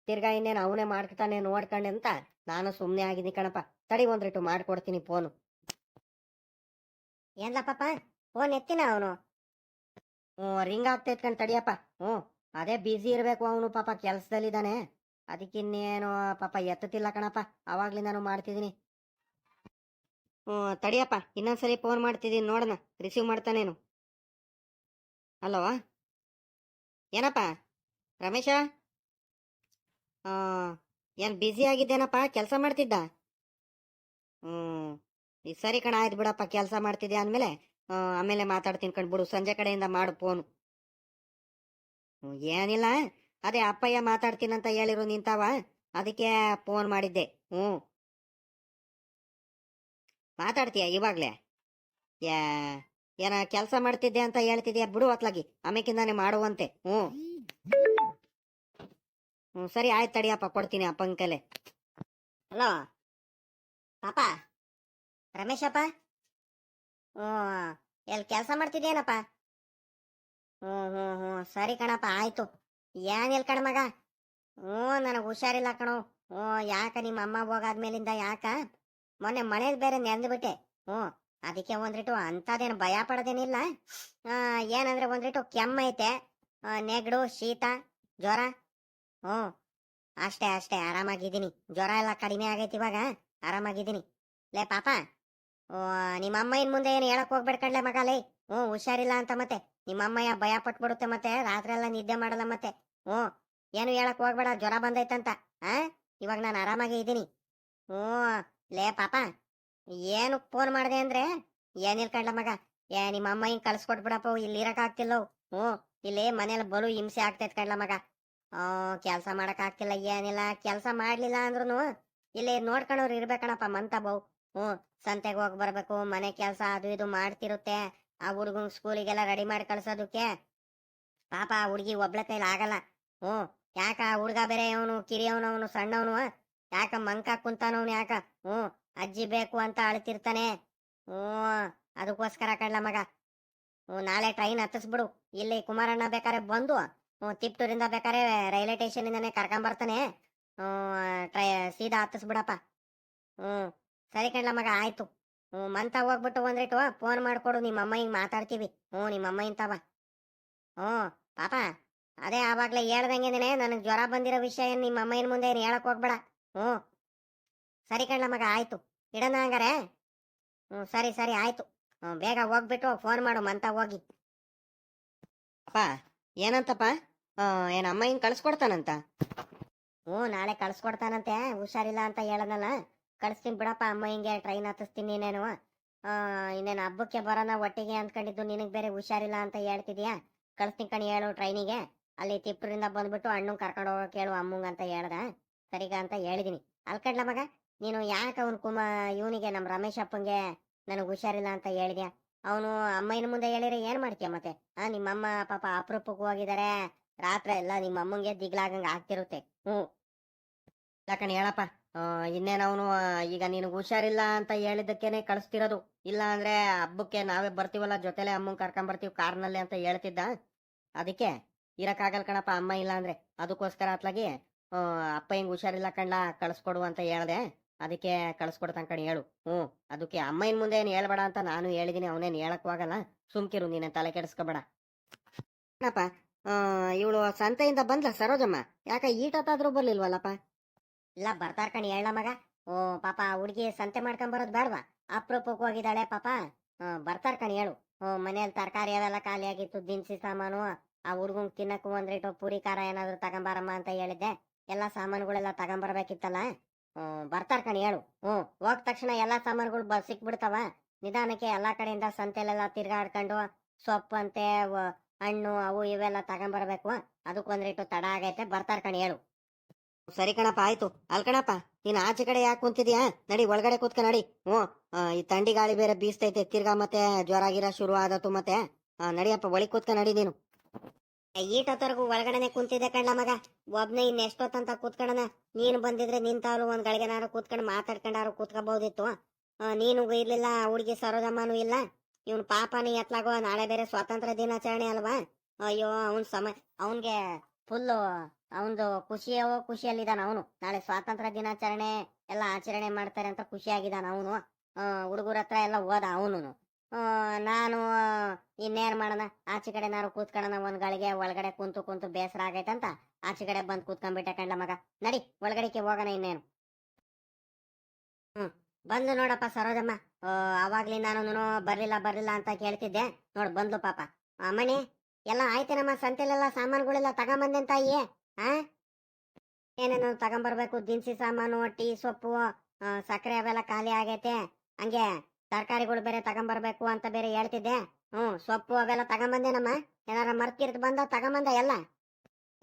ತಿರ್ಗಾ ಇನ್ನೇನು ಅವನೇ ಮಾಡ್ತಾನೆ ನೋಡ್ಕೊಂಡೆ ಅಂತ ನಾನು ಸುಮ್ಮನೆ ಆಗಿದ್ದೀನಿ ಕಣಪ್ಪ. ತಡಿ ಒಂದ್ರಿಟ್ಟು ಮಾಡ್ಕೊಡ್ತೀನಿ ಫೋನು ಏನಪ್ಪಪ್ಪ ಪಾಪ ಫೋನ್ ಎತ್ತಿನ ಅವನು? ಹ್ಞೂ ರಿಂಗ್ ಆಗ್ತೈತ್ ಕಣ್, ತಡಿಯಪ್ಪ. ಹ್ಞೂ ಅದೇ ಬ್ಯುಸಿ ಇರಬೇಕು ಅವನು, ಪಾಪ ಕೆಲಸದಲ್ಲಿದ್ದಾನೆ. ಅದಕ್ಕಿನ್ನೇನು ಪಾಪ ಎತ್ತತಿಲ್ಲ ಕಣಪ್ಪ. ಅವಾಗ್ಲಿಂದ ನಾನು ಮಾಡ್ತಿದ್ದೀನಿ. ಹ್ಞೂ, ತಡಿಯಪ್ಪ. ಇನ್ನೊಂದ್ಸಲಿ ಫೋನ್ ಮಾಡ್ತಿದ್ದೀನಿ, ನೋಡೋಣ. ರಿಸೀವ್ ಮಾಡ್ತಾನೇನು ಹಲೋ ಏನಪ್ಪ? ರಮೇಶ? ಏನು ಬ್ಯುಸಿ ಆಗಿದ್ದೇನಪ್ಪ? ಕೆಲಸ ಮಾಡ್ತಿದ್ದ? ಹ್ಞೂ, ಈ ಸರಿ ಕಣ, ಆಯ್ತು ಬಿಡಪ್ಪ. ಕೆಲಸ ಮಾಡ್ತಿದ್ದೆ ಅಂದಮೇಲೆ? ಆಮೇಲೆ ಮಾತಾಡ್ತೀನಿ ಕಣ್ಬಿಡು ಸಂಜೆ ಕಡೆಯಿಂದ ಮಾಡು ಫೋನು ಏನಿಲ್ಲ. ಅದೇ ಅಪ್ಪಯ್ಯ ಮಾತಾಡ್ತೀನಂತ ಹೇಳಿರು ನಿಂತಾವ. ಅದಕ್ಕೆ ಫೋನ್ ಮಾಡಿದ್ದೆ. ಹ್ಞೂ ಮಾತಾಡ್ತೀಯ ಇವಾಗ್ಲೇ? ಯಾ, ಏನ ಕೆಲಸ ಮಾಡ್ತಿದ್ದೆ ಅಂತ ಹೇಳ್ತಿದ್ಯಾ ಬಿಡು ಹೊತ್ಲಾಗಿ. ಆಮೇಕಿಂದಾನೆ ಮಾಡುವಂತೆ. ಹ್ಞೂ ಹ್ಞೂ ಸರಿ ಆಯ್ತು ತಡಿಯಪ್ಪ ಕೊಡ್ತೀನಿ ಅಪ್ಪನ ಕಲೆ ಹಲೋ. ಪಾಪ. ರಮೇಶಪ್ಪ. ಹ್ಞೂ ಎಲ್ಲಿ ಕೆಲಸ ಮಾಡ್ತಿದ್ದೇನಪ್ಪ ಹ್ಞೂ ಹ್ಞೂ ಹ್ಞೂ ಸರಿ ಕಣಪ್ಪ ಆಯ್ತು. ಏನಿಲ್ಲ ಕಣ ಮಗ? ಹ್ಞೂ ನನಗೆ ಹುಷಾರಿಲ್ಲ ಕಣು. ಹ್ಞೂ ಯಾಕ ನಿಮ್ಮ ಅಮ್ಮ ಹೋಗಾದ್ಮೇಲಿಂದ ಯಾಕ? ಮೊನ್ನೆ ಮನೇಲಿ ಬೇರೆ ನೆಂದ್ಬಿಟ್ಟೆ ಹ್ಞೂ ಅದಕ್ಕೆ ಒಂದ್ರಿಟ್ಟು ಅಂಥದ್ದೇನು ಭಯ ಪಡೋದೇನಿಲ್ಲ. ಏನಂದ್ರೆ ಒಂದ್ರಿಟ್ಟು ಕೆಮ್ಮೈತೆ ನೆಗಡು ಶೀತ ಜ್ವರ. ಹ್ಞೂ ಅಷ್ಟೇ ಅಷ್ಟೇ ಆರಾಮಾಗಿದ್ದೀನಿ. ಜ್ವರ ಎಲ್ಲ ಕಡಿಮೆ ಆಗೈತಿ ಇವಾಗ ಆರಾಮಾಗಿದ್ದೀನಿ. ಲೇ ಪಾಪ. ಓ, ನಿಮ್ಮ ಅಮ್ಮ ಇನ್ ಮುಂದೆ ಏನು ಹೇಳಕ್ ಹೋಗ್ಬೇಡ ಕಣ್ಲೆ ಮಗ ಲೇ. ಹ್ಞೂ ಹುಷಾರಿಲ್ಲ ಅಂತ ಮತ್ತೆ. ನಿಮ್ಮ ಅಮ್ಮಯ್ಯ ಭಯ ಪಟ್ಬಿಡುತ್ತೆ ಮತ್ತೆ ರಾತ್ರಿ ಎಲ್ಲ ನಿದ್ದೆ ಮಾಡಲ್ಲ ಮತ್ತೆ. ಹ್ಞೂ, ಏನು ಹೇಳಕ್ ಹೋಗ್ಬೇಡ, ಜ್ವರ ಬಂದೈತಂತ, ಆ? ಇವಾಗ ನಾನು ಆರಾಮಾಗಿ ಇದ್ದೀನಿ. ಹ್ಞೂ, ಲೇ ಪಾಪ ಏನು ಫೋನ್ ಮಾಡಿದೆ ಅಂದ್ರೆ ಏನಿಲ್ ಕಂಡ ಮಗ, ಏ ನಿಮ್ಮ ಅಮ್ಮ ಹಿಂಗ್ ಕಳ್ಸ್ಕೊಟ್ಬಿಡಪ್ಪ, ಇಲ್ಲಿ ಆಗ್ತಿಲ್ಲ ಹ್ಞೂ, ಇಲ್ಲಿ ಮನೇಲಿ ಬಲು ಹಿಂಸೆ ಆಗ್ತೈತ್ ಕಂಡ್ಲ ಮಗ. ಕೆಲಸ ಮಾಡಕ್ ಆಗ್ತಿಲ್ಲ ಏನಿಲ್ಲ, ಕೆಲಸ ಮಾಡ್ಲಿಲ್ಲ ಅಂದ್ರೂ ಇಲ್ಲಿ ನೋಡ್ಕೊಂಡವ್ರು ಇರ್ಬೇಕಣಪ್ಪ ಮಂತ ಬೌ ಹ್ಞೂ, ಸಂತೆಗೆ ಹೋಗಿ ಬರ್ಬೇಕು, ಮನೆ ಕೆಲಸ ಅದು ಇದು ಮಾಡ್ತಿರುತ್ತೆ. ಆ ಹುಡುಗನ್ ಸ್ಕೂಲಿಗೆಲ್ಲ ರೆಡಿ ಮಾಡಿ ಕಳ್ಸೋದಕ್ಕೆ. ಪಾಪ ಆ ಹುಡುಗಿ ಒಬ್ಳ ಕೈಲಿ ಆಗಲ್ಲ. ಹ್ಞೂ, ಯಾಕ ಆ ಹುಡುಗ ಬೇರೆ ಅವನು ಕಿರಿಯವನು, ಅವನು ಸಣ್ಣವನು ಯಾಕ ಮಂಕ ಕುಂತಾನವನು ಯಾಕ? ಹ್ಞೂ, ಅಜ್ಜಿ ಬೇಕು ಅಂತ ಅಳ್ತಿರ್ತಾನೆ. ಹ್ಞೂ, ಅದಕ್ಕೋಸ್ಕರ ಕಳ್ಳ ಮಗ. ಹ್ಞೂ, ನಾಳೆ ಟ್ರೈನ್ ಹತ್ತಿಸ್ಬಿಡು. ಇಲ್ಲಿ ಕುಮಾರಣ್ಣ ಬೇಕಾರೆ ಬಂದು, ಹ್ಞೂ, ತಿಪ್ಟೂರಿಂದ ಬೇಕಾರೆ ರೈಲ್ವೆ ಸ್ಟೇಷನಿಂದನೇ ಕರ್ಕೊಂಬರ್ತಾನೆ ಹ್ಞೂ ಟ್ರೈ, ಸೀದಾ ಹತ್ತಿಸ್ಬಿಡಪ್ಪ. ಹ್ಞೂ, ಸರಿ ಕಣ್ಲ ಮಗ, ಆಯ್ತು. ಹ್ಞೂ ಮಂತ ಹೋಗ್ಬಿಟ್ಟು ಒಂದ್ರಿಟ್ಟು ಫೋನ್ ಮಾಡ್ಕೊಡು, ನಿಮ್ಮ ಅಮ್ಮ ಹಿಂಗೆ ಮಾತಾಡ್ತೀವಿ. ಹ್ಞೂ, ನಿಮ್ಮ ಅಮ್ಮ ಇಂತವ ಹ್ಞೂ, ಪಾಪ, ಅದೇ ಆವಾಗಲೇ ಹೇಳ್ದಂಗೆ ನನಗೆ ಜ್ವರ ಬಂದಿರೋ ವಿಷಯ ಏನು ನಿಮ್ಮ ಇನ್ ಮುಂದೆ ಏನು ಹೇಳಕ್ ಹೋಗ್ಬೇಡ. ಹ್ಞೂ. ಸರಿ ಕಣ್ಣ ಮಗ, ಆಯ್ತು. ಇಡೋಣ ಹಂಗಾರೆ? ಹ್ಞೂ, ಸರಿ ಸರಿ, ಆಯ್ತು. ಹ್ಞೂ, ಬೇಗ ಹೋಗ್ಬಿಟ್ಟು ಫೋನ್ ಮಾಡು ಮಂತ ಹೋಗಿ. ಅಪ್ಪ, ಏನಂತಪ್ಪ? ಏನ್ ಅಮ್ಮ ಹಿಂಗ್ ಕಳ್ಸ್ಕೊಡ್ತಾನಂತ? ಹ್ಞೂ, ನಾಳೆ ಕಳ್ಸ್ಕೊಡ್ತಾನಂತೆ. ಹುಷಾರಿಲ್ಲ ಅಂತ ಹೇಳನಲ್ಲ ಕಳಿಸ್ತೀನಿ ಬಿಡಪ್ಪ, ಅಮ್ಮ ಹಿಂಗೆ ಟ್ರೈನ್ ಹತ್ತಿಸ್ತೀನಿ ನೀನೇನು? ಇನ್ನೇನು ಹಬ್ಬಕ್ಕೆ ಬರೋಣ ಒಟ್ಟಿಗೆ ಅಂದ್ಕೊಂಡಿದ್ದು ನಿನಗೆ ಬೇರೆ ಹುಷಾರಿಲ್ಲ ಅಂತ ಹೇಳ್ತಿದ್ಯಾ? ಕಳಿಸ್ತೀನಿ ಕಣಿ ಹೇಳು ಟ್ರೈನಿಗೆ ಅಲ್ಲಿ ತಿಪ್ಪರಿಂದ ಬಂದ್ಬಿಟ್ಟು ಹಣ್ಣು ಕರ್ಕೊಂಡು ಹೋಗೋಕೆ ಹೇಳು, ಅಮ್ಮಂಗೆ ಅಂತ ಹೇಳ್ದ. ಸರಿಗ ಅಂತ ಹೇಳಿದೀನಿ. ಅಲ್ಕಡ್ಲ ಮಗ, ನೀನು ಯಾಕೆ ಅವನು ಕುಮ, ಇವನಿಗೆ ನಮ್ಮ ರಮೇಶ್ ಅಪ್ಪಂಗೆ ನನಗೆ ಹುಷಾರಿಲ್ಲ ಅಂತ ಹೇಳಿದ್ಯಾ? ಅವನು ಅಮ್ಮನ ಮುಂದೆ ಹೇಳಿದ್ರೆ ಏನು ಮಾಡ್ತೀಯ ಮತ್ತೆ? ಆ, ನಿಮ್ಮಮ್ಮ ಪಾಪ ಅಪರೂಪಕ್ಕೆ ಹೋಗಿದ್ದಾರೆ ರಾತ್ರಿ ಎಲ್ಲ ನಿಮ್ಮ ಅಮ್ಮಂಗೆ ದಿಗ್ಲಾಗಂಗೆ ಆಗ್ತಿರುತ್ತೆ. ಹ್ಞೂ. ಯಾಕಣ್ಣ ಹೇಳಪ್ಪ. ಇನ್ನೇನ್ ಅವನು ಈಗ ನಿನಗೆ ಹುಷಾರಿಲ್ಲ ಅಂತ ಹೇಳಿದ್ದಕ್ಕೇನೆ ಕಳಿಸ್ತಿರೋದು. ಇಲ್ಲ ಅಂದ್ರೆ ಹಬ್ಬಕ್ಕೆ ನಾವೇ ಬರ್ತೀವಲ್ಲ, ಜೊತೆಲೆ ಅಮ್ಮನ್ ಕರ್ಕೊಂಡ್ ಬರ್ತೀವಿ ಕಾರ್ನಲ್ಲಿ ಅಂತ ಹೇಳ್ತಿದ್ದ. ಅದಕ್ಕೆ ಇರಕ್ಕಾಗಲ್ ಕಣಪ್ಪ, ಅಮ್ಮ ಇಲ್ಲ ಅಂದ್ರೆ. ಅದಕ್ಕೋಸ್ಕರ ಅತ್ಲಾಗಿ ಅಪ್ಪ ಹಿಂಗ್ ಹುಷಾರಿಲ್ಲ ಕಣ್ಲ, ಕಳಿಸ್ಕೊಡು ಅಂತ ಹೇಳ್ದೆ. ಅದಕ್ಕೆ ಕಳ್ಸ್ಕೊಡ್ತಾನ ಕಣಿ, ಹೇಳು. ಹ್ಞೂ, ಅದಕ್ಕೆ ಅಮ್ಮ ಇನ್ ಮುಂದೆ ಏನು ಹೇಳ್ಬೇಡ ಅಂತ ನಾನು ಹೇಳಿದೀನಿ, ಅವನೇನು ಹೇಳಕ್ ಹೋಗಲ್ಲ ಸುಮ್ಕಿರು, ನೀನೆ ತಲೆ ಕೆಡಿಸ್ಕೋಬೇಡ. ಏನಪ್ಪ ಇವಳು ಸಂತೆಯಿಂದ ಬಂದ್ಲ ಸರೋಜಮ್ಮ? ಯಾಕ ಈಟತ್ತಾದ್ರೂ ಬರ್ಲಿಲ್ವಲ್ಲಪ್ಪ? ಇಲ್ಲ ಬರ್ತಾರ ಕಣಿ ಹೇಳ ಮಗ. ಓ ಪಾಪ ಹುಡುಗಿ ಸಂತೆ ಮಾಡ್ಕೊಂಡ್ ಬರೋದ್ ಬೇಡವಾ? ಅಪ್ರೂಪಕ್ಕೆ ಹೋಗಿದ್ದಾಳೆ ಪಾಪ. ಬರ್ತಾರ ಕಣಿ ಹೇಳು ಮನೇಲಿ ತರಕಾರಿ ಅವೆಲ್ಲ ಖಾಲಿ ಆಗಿತ್ತು ದಿನಸಿ ಸಾಮಾನು ಆ ಹುಡ್ಗಂಗ್ ತಿನ್ನಕ್ಕೂ ಒಂದ್ರೇಟು ಪೂರಿ ಖಾರ ಏನಾದ್ರು ತಗೊಂಬಾರಮ್ಮ ಅಂತ ಹೇಳಿದ್ದೆ. ಎಲ್ಲ ಸಾಮಾನುಗಳೆಲ್ಲ ತಗೊಂಬರ್ಬೇಕಿತ್ತಲ್ಲ? ಹ್ಮ್, ಬರ್ತಾರ ಕಣಿ ಹೇಳು ಹ್ಮ್ ಹೋಗ್ ತಕ್ಷಣ ಎಲ್ಲಾ ಸಾಮಾನುಗಳು ಬ ಸಿಕ್ಬಿಡ್ತಾವ. ನಿಧಾನಕ್ಕೆ ಎಲ್ಲಾ ಕಡೆಯಿಂದ ಸಂತೆಲೆಲ್ಲ ತಿರ್ಗಾಡ್ಕೊಂಡು ಸೊಪ್ಪು ಅಂತೆ ಹಣ್ಣು ಅವು ಇವೆಲ್ಲ ತಗೊಂಬರ್ಬೇಕು. ಅದಕ್ಕೊಂದ್ರಿಟ್ಟು ತಡ ಆಗೈತೆ ಬರ್ತಾರ ಕಣಿ ಹೇಳು ಸರಿ ಕಣಪ್ಪ ಆಯ್ತು. ಅಲ್ ಕಣಪ್ಪ ನೀನ್ ಆಚೆ ಕಡೆ ಯಾಕೆ ಕುಂತಿದ್ಯಾ? ನಡಿ ಒಳಗಡೆ ಕೂತ್ಕ ನಡಿ. ಆ, ಈ ತಂಡಿ ಗಾಳಿ ಬೇರೆ ಬೀಸ್ತೈತೆ ತಿರ್ಗಾ ಮತ್ತೆ ಜ್ವರ ಗಿರ ಶುರು ಆದತ್ತು ಮತ್ತೆ. ನಡಿಯಪ್ಪ ಒಳಗೆ ಕೂತ್ಕ ನಡಿ ನೀನು. ಈಟೊತ್ತವರೆಗೂ ಒಳಗಡೆನೆ ಕುಂತಿದ್ದೆ ಕಣ್ಣ ಮಗ ಒಬ್ನೇ ಇನ್ ಎಷ್ಟೊತ್ತಂತ ಕೂತ್ಕೊಳ್ಳೋಣ ನೀನು ಬಂದಿದ್ರೆ ನಿಂತಾವ್ಲು ಒಂದ್ ಗಳಿಗೆನಾರು ಕೂತ್ಕೊಂಡು ಮಾತಾಡ್ಕೊಂಡಾರು ಕೂತ್ಕೋಬಹುದಿತ್ತು ನೀನು ಇರ್ಲಿಲ್ಲ ಹುಡುಗಿ ಸರೋಜಮ್ಮನೂ ಇಲ್ಲ. ಇವನ್ ಪಾಪನ ಎತ್ಲಾಗೋ ನಾಳೆ ಬೇರೆ ಸ್ವಾತಂತ್ರ್ಯ ದಿನಾಚರಣೆ ಅಲ್ವಾ? ಅಯ್ಯೋ ಅವನ್ ಸಮ ಅವನ್ಗೆ ಫುಲ್ಲು ಅವನದು ಖುಷಿಯವ ಖುಷಿಯಲ್ಲಿದ್ದಾನ ಅವನು. ನಾಳೆ ಸ್ವಾತಂತ್ರ್ಯ ದಿನಾಚರಣೆ ಎಲ್ಲ ಆಚರಣೆ ಮಾಡ್ತಾರೆ ಅಂತ ಖುಷಿಯಾಗಿದ್ದಾನ ಅವನು. ಹುಡುಗರ ಹತ್ರ ಎಲ್ಲ ಹೋದ ಅವನು ನಾನು ಇನ್ನೇನ್ ಮಾಡೋಣ? ಆಚೆ ಕಡೆ ನಾನು ಕೂತ್ಕೊಳ್ಳೋಣ ಒಂದ್ ಗಳಿಗೆ, ಒಳಗಡೆ ಕುಂತು ಕುಂತು ಬೇಸರ ಆಗೈತಂತ. ಆಚೆ ಕಡೆ ಬಂದು ಕೂತ್ಕೊಂಡ್ಬಿಟ್ಟೆ ಕಂಡ ಮಗ. ನಡಿ ಒಳಗಡೆಗೆ ಹೋಗೋಣ ಇನ್ನೇನು. ಹ್ಮ್ ಬಂದು ನೋಡಪ್ಪ ಸರೋಜಮ್ಮ. ಅವಾಗ್ಲಿ ನಾನು ಬರ್ಲಿಲ್ಲ ಬರ್ಲಿಲ್ಲ ಅಂತ ಕೇಳ್ತಿದ್ದೆ. ನೋಡ್ ಬಂದ್ಲು ಪಾಪ. ಅಮ್ಮಣಿ ಎಲ್ಲ ಆಯ್ತೇನಮ್ಮ ಸಂತೆಲೆಲ್ಲ ಸಾಮಾನುಗಳೆಲ್ಲ ತಗೊಂಬಂದೆ ತಾಯಿ? ಆ? ಏನೇನು ತಗೊಂಬರ್ಬೇಕು, ದಿನಸಿ ಸಾಮಾನು, ಟೀ, ಸೊಪ್ಪು ಸಕ್ಕರೆ ಅವೆಲ್ಲ ಖಾಲಿ ಆಗೈತೆ. ಹಂಗೆ ತರಕಾರಿಗಳು ಬೇರೆ ತಗೊಂಬರ್ಬೇಕು ಅಂತ ಬೇರೆ ಹೇಳ್ತಿದ್ದೆ. ಹ್ಮ್ ಸೊಪ್ಪು ಅವೆಲ್ಲ ತಗೊಂಬಂದೇನಮ್ಮ? ಏನಾರ ಮರ್ತಿರ್ತ ಬಂದ ತಗೊಂಬಂದ ಎಲ್ಲ?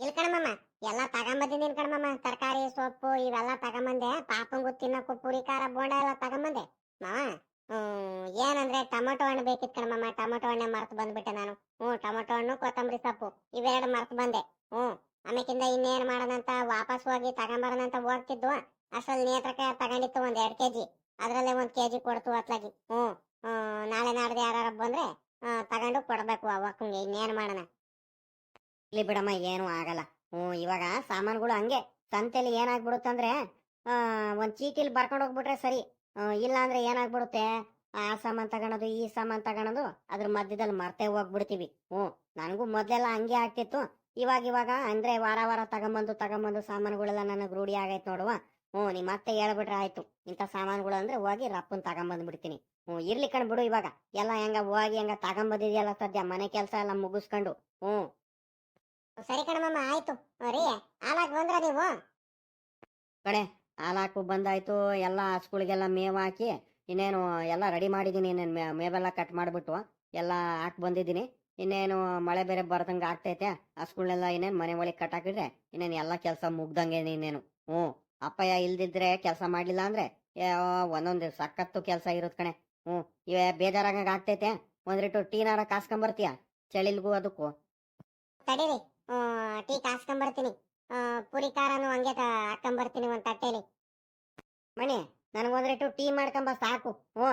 ಇಲ್ಲ ಕಣಮ್ಮ ಎಲ್ಲ ತಗೊಂಬಂದಿದ್ದೀನಿ ಕಣಮ್ಮ ತರಕಾರಿ, ಸೊಪ್ಪು ಇವೆಲ್ಲ ತಗೊಂಬಂದೆ. ಪಾಪಂಗು ತಿನ್ನಕ್ಕೂ ಪುರಿ, ಖಾರ, ಬೋಂಡ ಎಲ್ಲ ತಗೊಂಬಂದೆ. ಮಾವ ಹ್ಮ್, ಏನಂದ್ರೆ ಟೊಮೊಟೊ ಹಣ್ಣು ಬೇಕಿತ್ತು ಕಣಮ್ಮ ಟೊಮೊಟೊ ಹಣ್ಣೆ ಮರ್ತು ಬಂದ್ಬಿಟ್ಟೆ ನಾನು. ಹ್ಞೂ ಟೊಮೊಟೊ ಹಣ್ಣು, ಕೊತ್ತಂಬರಿ ಸೊಪ್ಪು, ಇವೆರಡು ಮರ್ತು ಬಂದೆ. ಹ್ಞೂ ಆಮೇಕಿಂದ ಇನ್ನೇನು ಮಾಡೋಣಂತ ವಾಪಸ್ ಹೋಗಿ ತಗೊಂಬರೋಣಂತ ಹೋಗ್ತಿದ್ವು. ಅಷ್ಟ್ರಲ್ಲಿ ನೇತ್ರಕ ತಗೊಂಡಿತ್ತು ಒಂದ್ ಎರಡ್ ಕೆಜಿ. ಅದ್ರಲ್ಲೇ ಒಂದ್ ಕೆಜಿ ಕೊಡ್ತು ಅತ್ಲಾಗಿ. ಹ್ಞೂ ನಾಳೆ ನಾಡ್ದು ಯಾರು ಬಂದ್ರೆ ತಗೊಂಡು ಕೊಡ್ಬೇಕು ಅವಕ್ಕಂಗೆ ಇನ್ನೇನ್ ಮಾಡೋಣ. ಇಲ್ಲಿ ಬಿಡಮ್ಮ, ಏನು ಆಗಲ್ಲ. ಹ್ಞೂ ಇವಾಗ ಸಾಮಾನುಗಳು ಹಂಗೆ ಸಂತೆಲಿ ಏನಾಗ್ಬಿಡುತ್ತಂದ್ರೆ ಒಂದ್ ಚೀಟಿಲಿ ಬರ್ಕೊಂಡು ಹೋಗ್ಬಿಟ್ರೆ ಸರಿ. ಇಲ್ಲ ಅಂದ್ರೆ ಏನಾಗ್ಬಿಡುತ್ತೆ? ಆ ಸಾಮಾನ್ ತಗೊಳೋದು ಈ ಸಾಮಾನ್ ತಗೊಳೋದು ಅದ್ರ ಮಧ್ಯದಲ್ಲಿ ಮರ್ತೆ ಹೋಗ್ಬಿಡ್ತೀವಿ. ಹ್ಞೂ ನನಗೂ ಮೊದಲೆಲ್ಲ ಹಂಗೆ ಆಗ್ತಿತ್ತು. ಇವಾಗ ಇವಾಗ ಅಂದ್ರೆ ವಾರ ವಾರ ತಗೊಂಬಂದು ತಗೊಂಬಂದು ಸಾಮಾನುಗಳೆಲ್ಲ ನನಗೆ ರೂಢಿ ಆಗೈತೆ ನೋಡುವ. ಹ್ಞೂ ನಿಮ್ಮ ಅತ್ತೆ ಹೇಳ್ಬಿಟ್ರೆ ಆಯ್ತು. ಇಂಥ ಸಾಮಾನುಗಳು ಅಂದ್ರೆ ಹೋಗಿ ರಪ್ಪನ್ ತಗೊಂಬಂದ್ಬಿಡ್ತೀನಿ ಹ್ಞೂ ಇರ್ಲಿ ಕಣ್ ಬಿಡು ಇವಾಗ. ಎಲ್ಲ ಹೆಂಗ ಹೋಗಿ ಹೆಂಗ ತಗೊಂಬಂದಿದೆಯಲ್ಲ ಸದ್ಯ ಮನೆ ಕೆಲಸ ಎಲ್ಲ ಮುಗಿಸ್ಕೊಂಡು. ಹ್ಞೂ. ಸರಿ ಕಣಮ್ಮ ಆಯ್ತು. ರೀ ಹಾಲಾಗ್ ಬಂದ್ರ ನೀವು? ಕಡೆ ಹಾಲಾಕು ಬಂದಾಯ್ತು, ಎಲ್ಲ ಹಸುಗಳಿಗೆಲ್ಲ ಮೇವು ಹಾಕಿ, ಇನ್ನೇನು ಎಲ್ಲ ರೆಡಿ ಮಾಡಿದ್ದೀನಿ ಇನ್ನೇನು ಮೇವೆಲ್ಲ ಕಟ್ ಮಾಡಿಬಿಟ್ಟು, ಎಲ್ಲ ಹಾಕಿ ಬಂದಿದ್ದೀನಿ ಇನ್ನೇನು ಮಳೆ ಬೇರೆ ಬರ್ದಂಗೆ ಆಗ್ತೈತೆ ಹಸುಗಳನ್ನೆಲ್ಲ ಇನ್ನೇನು ಮನೆ ಒಳಗೆ ಕಟ್ಟಾಕಿದ್ರೆ ಇನ್ನೇನು ಎಲ್ಲ ಕೆಲಸ ಮುಗ್ದಂಗೆ ಇನ್ನೇನು. ಹ್ಞೂ, ಅಪ್ಪಯ್ಯ ಇಲ್ದಿದ್ರೆ ಕೆಲಸ ಮಾಡಲಿಲ್ಲ ಅಂದ್ರೆ ಒಂದೊಂದು ಸಖತ್ತು ಕೆಲಸ ಇರೋದು ಕಣೆ. ಹ್ಞೂ, ಇವೇ ಬೇಜಾರಾಗಂಗೆ ಆಗ್ತೈತೆ. ಒಂದ್ರಿಟ್ಟು ಟೀನಾರ ಕಾಸ್ಕೊಂಬರ್ತೀಯ? ಚಳಿಲ್ಗೂ ಅದಕ್ಕೂ. ಟೀ ಕಾಸ್ಕೊಂಬರ್ತೀನಿ. ಪುರಿ ಖಾರನು ಹಂಗೆ ಹಾಕೊಂಬರ್ತೀನಿ ಒಂದ್ ತಟ್ಟೆಲಿ. ಮಣಿ ನನಗೊಂದ್ರಿಟ್ಟು ಟೀ ಮಾಡ್ಕೊಂಬ ಸಾಕು. ಹ್ಞೂ.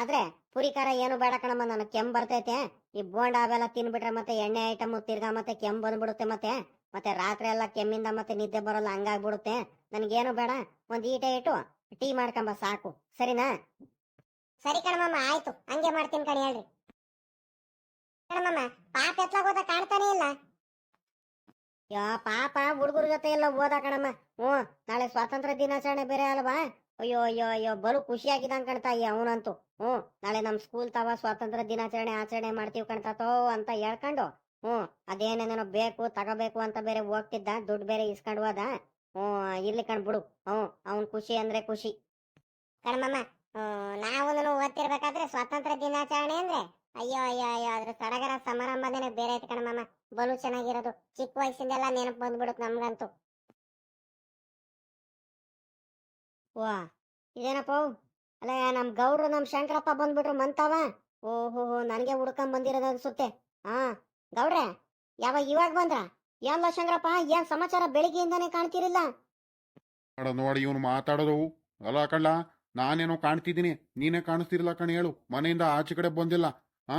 ಆದ್ರೆ ಪುರಿ ಖಾರ ಏನು ಬೇಡ ಕಣಮ್ಮ, ನನಗೆ ಕೆಮ್ಮು ಬರ್ತೈತೆ. ಈ ಬೋಂಡ ಅವೆಲ್ಲ ತಿನ್ಬಿಟ್ರೆ ಮತ್ತೆ ಎಣ್ಣೆ ಐಟಮ್ ತಿರ್ಗಾ ಮತ್ತೆ ಕೆಮ್ಮು ಬಂದ್ಬಿಡುತ್ತೆ ಮತ್ತೆ. ಮತ್ತೆ ರಾತ್ರಿ ಎಲ್ಲ ಕೆಮ್ಮಿಂದ ಮತ್ತೆ ನಿದ್ದೆ ಬರೋಲ್ಲ, ಹಂಗಾಗ್ಬಿಡುತ್ತೆ. ನನಗೇನು ಬೇಡ, ಒಂದ್ ಈಟೆ ಇಟ್ಟು ಟೀ ಮಾಡ್ಕೊಂಬ ಸಾಕು. ಸರಿನಾ? ಸರಿ ಕಣಮ್ಮ, ಆಯ್ತು. ಹಂಗೆ ಮಾಡ್ತೀನಿ ಕಣಿ ಹೇಳ್ರಿ. ಕಣಮ್ಮ, ಪಾಪ ಎತ್ಲಾಗೋದ ಕಾಣ್ತಾನೆ ಇಲ್ಲ. ಯಾ ಪಾಪ ಹುಡುಗರ ಜೊತೆ ಎಲ್ಲ ಓದ ಕಣಮ್ಮ. ಹ್ಞೂ, ನಾಳೆ ಸ್ವಾತಂತ್ರ್ಯ ದಿನಾಚರಣೆ ಬೇರೆ ಅಲ್ವಾ? ಅಯ್ಯೋ ಅಯ್ಯೋ ಅಯ್ಯೋ, ಬಲು ಖುಷಿಯಾಗಿದ್ದಂಗ್ ಕಣ್ತಾ ಅಯ್ಯ ಅವನಂತೂ. ಹ್ಞೂ, ನಾಳೆ ನಮ್ಮ ಸ್ಕೂಲ್ ತಾವ ಸ್ವಾತಂತ್ರ್ಯ ದಿನಾಚರಣೆ ಆಚರಣೆ ಮಾಡ್ತೀವಿ ಕಣ್ತಾತೋ ಅಂತ ಹೇಳ್ಕೊಂಡು. ಹ್ಞೂ, ಅದೇನೇನೇನೋ ಬೇಕು, ತಗೋಬೇಕು ಅಂತ ಬೇರೆ ಹೋಗ್ತಿದ್ದ, ದುಡ್ಡು ಬೇರೆ ಇಸ್ಕೊಂಡು ಹೋದ. ಹ್ಞೂ ಇಲ್ಲಿ ಕಣ್ ಬಿಡು. ಹ್ಞೂ, ಅವ್ನ್ ಖುಷಿ ಅಂದ್ರೆ ಖುಷಿ. ಕಣಮಮ್ಮ ನಾವು ಓದ್ತಿರ್ಬೇಕಾದ್ರೆ ಸ್ವಾತಂತ್ರ್ಯ ದಿನಾಚರಣೆ ಅಂದ್ರೆ ಅಯ್ಯೋ ಅಯ್ಯೋ ಅಯ್ಯೋ, ಅದ್ರ ಸಡಗರ ಸಮಾರಂಭನೇ ಬೇರೆ ಐತೆ ಮಾಮ. ಬಲು ಚೆನ್ನಾಗಿರೋದು. ಚಿಕ್ಕ ವಯಸ್ಸಿಂದೆಲ್ಲ ನೆನಪು ಬಂದ್ಬಿಡುತ್ತೆ ನಮ್ಗಂತೂ. ವಾ, ಇದೇನಪ್ಪ? ಅಲ್ಲ, ನಮ್ ಗೌಡ್ರು, ನಮ್ ಶಂಕರಪ್ಪ ಬಂದ್ಬಿಟ್ರು ಮಂತವ? ಓಹೋ ನನಗೆ ಹುಡ್ಕೊಂಡ್ ಬಂದಿರೋದು ಅನ್ಸುತ್ತೆ. ಹಾ ಗೌಡ್ರೆ, ಯಾವಾಗ ಇವಾಗ ಬಂದ್ರ? ಏನ್ಲ ಶಂಕರಪ್ಪ, ಏನ್ ಸಮಾಚಾರ ಬೆಳಿಗ್ಗೆಯಿಂದಾನೇ ಕಾಣ್ತಿರಿಲ್ಲ? ನೋಡಿ, ಇವನು ಮಾತಾಡೋದು ಅಲ್ಲ ಕಳ್ಳ ನಾನೇನೋ ಕಾಣ್ತಿದ್ದೀನಿ, ನೀನೇ ಕಾಣಿಸ್ತಿರ್ಲ ಕಣ್ ಹೇಳು. ಮನೆಯಿಂದ ಆಚೆ ಕಡೆ ಬಂದಿಲ್ಲ. ಆ?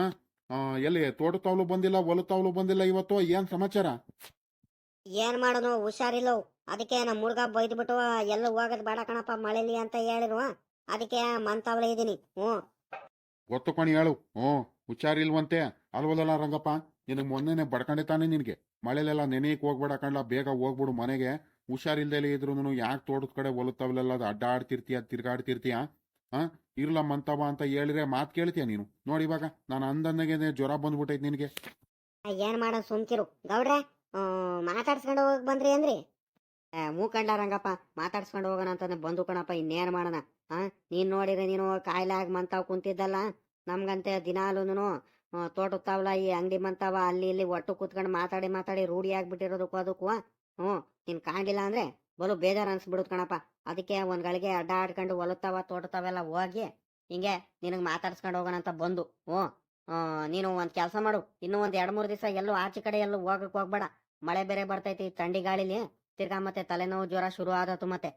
ಎಲ್ಲಿ ತೋಟ ತಾವ್ಲು ಬಂದಿಲ್ಲ ಹೊಲ ತಾವ್ಲು ಬಂದಿಲ್ಲ ಇವತ್ತು? ಏನ್ ಸಮಾಚಾರ? ಏನ್ ಮಾಡೋನು ಹುಷಾರಿಲ್ಲ. ಅದಕ್ಕೆ ನಮ್ಮ ಹುಡುಗ ಬೈದ್ಬಿಟ್ಟು ಎಲ್ಲ ಹೋಗೋದು ಬೇಡ ಕಣಪ್ಪ ಮಳೆಲಿ ಅಂತ ಹೇಳಿರುವ ಅದಕ್ಕೆ ಮಂತಾವ್ಲೆ ಇದೀನಿ. ಹ್ಞೂ. ಗೊತ್ತು ಕಣಿ ಹೇಳು. ಹ್ಞೂ. ಹುಷಾರಿಲ್ವಂತೆ. ಅಲ್ವಲ್ಲ ರಂಗಪ್ಪ? ನಿನಗೆ ಮೊನ್ನೆನೆ ಬಡ್ಕೊಂಡೆ ತಾನೆ ನಿನಗೆ. ಮಳೆಲೆಲ್ಲ ನೆನೆಯಕ್ ಹೋಗ್ಬೇಡ ಕಣ್ಲ ಬೇಗ ಹೋಗ್ಬಿಡು ಮನೆಗೆ. ಹುಷಾರಿಲ್ದಲೆ ಇದ್ರು ಯಾಕೆ ತೋಟದ ಕಡೆ ಒಲುತ್ತವಲ್ಲ ಅದು ಅಡ್ಡಾಡ್ತಿರ್ತೀಯ ತಿರ್ಗಾಡ್ತಿರ್ತೀಯ? ಹಾ ಇರ್ಲ ಮಂತವ ಅಂತ ಹೇಳಿದ್ರೆ ಮಾತು ಕೇಳ್ತೀಯ ನೀನು? ನೋಡಿ ಇವಾಗ, ನಾನು ಅಂದನ್ನಗೆ ಜ್ವರ ಬಂದ್ಬಿಟ್ಟೈತೆ ನಿನಗೆ. ಏನು ಮಾಡೋ, ಸುಮ್ಕಿರು. ಗೌಡ್ರೆ ಮಾತಾಡ್ಸ್ಕೊಂಡು ಹೋಗಿ ಬಂದ್ರಿ ಅಂದ್ರಿ? ಮೂಕಂಡ ರಂಗಪ್ಪ, ಮಾತಾಡ್ಸ್ಕೊಂಡು ಹೋಗೋಣ ಅಂತಾನೆ ಬಂದು ಕಣಪ್ಪ, ಇನ್ನೇನು ಮಾಡೋಣ? ಹಾ ನೀನು ನೋಡಿದ್ರೆ ನೀನು ಕಾಯಿಲೆ ಆಗಿ ಮಂತಾವ್ ಕುಂತಿದ್ದಲ್ಲ? ನಮ್ಗಂತೆ ದಿನಾಲೂನು ತೋಟದ ತಾವಲ ಈ ಅಂಗಡಿ ಮಂತಾವ ಅಲ್ಲಿ ಇಲ್ಲಿ ಒಟ್ಟು ಕೂತ್ಕೊಂಡು ಮಾತಾಡಿ ಮಾತಾಡಿ ರೂಢಿ ಆಗ್ಬಿಟ್ಟಿರೋದಕ್ಕೂ ಅದಕ್ಕೂ ಹ್ಞೂ ನೀನು ಕಾಣಿಲ್ಲ ಅಂದ್ರೆ? ಬಲು ಬೇಜಾರು ಅನ್ಸ್ಬಿಡುತ್ತೆ ಕಣಪ್ಪ. ಅದಕ್ಕೆ ಒಂದ್ ಗಳಿಗೆ ಅಡ್ಡ ಆಡ್ಕೊಂಡು ಹೊಲತಾವ ತೋಟತಾವೆಲ್ಲ ಹೋಗಿ ಹಿಂಗೆ ನಿನಗೆ ಮಾತಾಡ್ಸ್ಕೊಂಡು ಹೋಗೋಣ ಅಂತ ಬಂದು. ಓ ನೀನು ಒಂದ್ ಕೆಲಸ ಮಾಡು. ಇನ್ನೂ ಒಂದ್ ಎರಡ್ ಮೂರ್ ದಿವಸ ಎಲ್ಲೂ ಆಚೆ ಕಡೆ ಎಲ್ಲೂ ಹೋಗಕ್ ಹೋಗ್ಬೇಡ. ಮಳೆ ಬೇರೆ ಬರ್ತೈತಿ ಥಂಡಿ ಗಾಳಿಲಿ. ತಿರ್ಗಾ ಮತ್ತೆ ತಲೆನೋವು ಜ್ವರ ಶುರು ಆದತ್ತು ಮತ್ತೆ.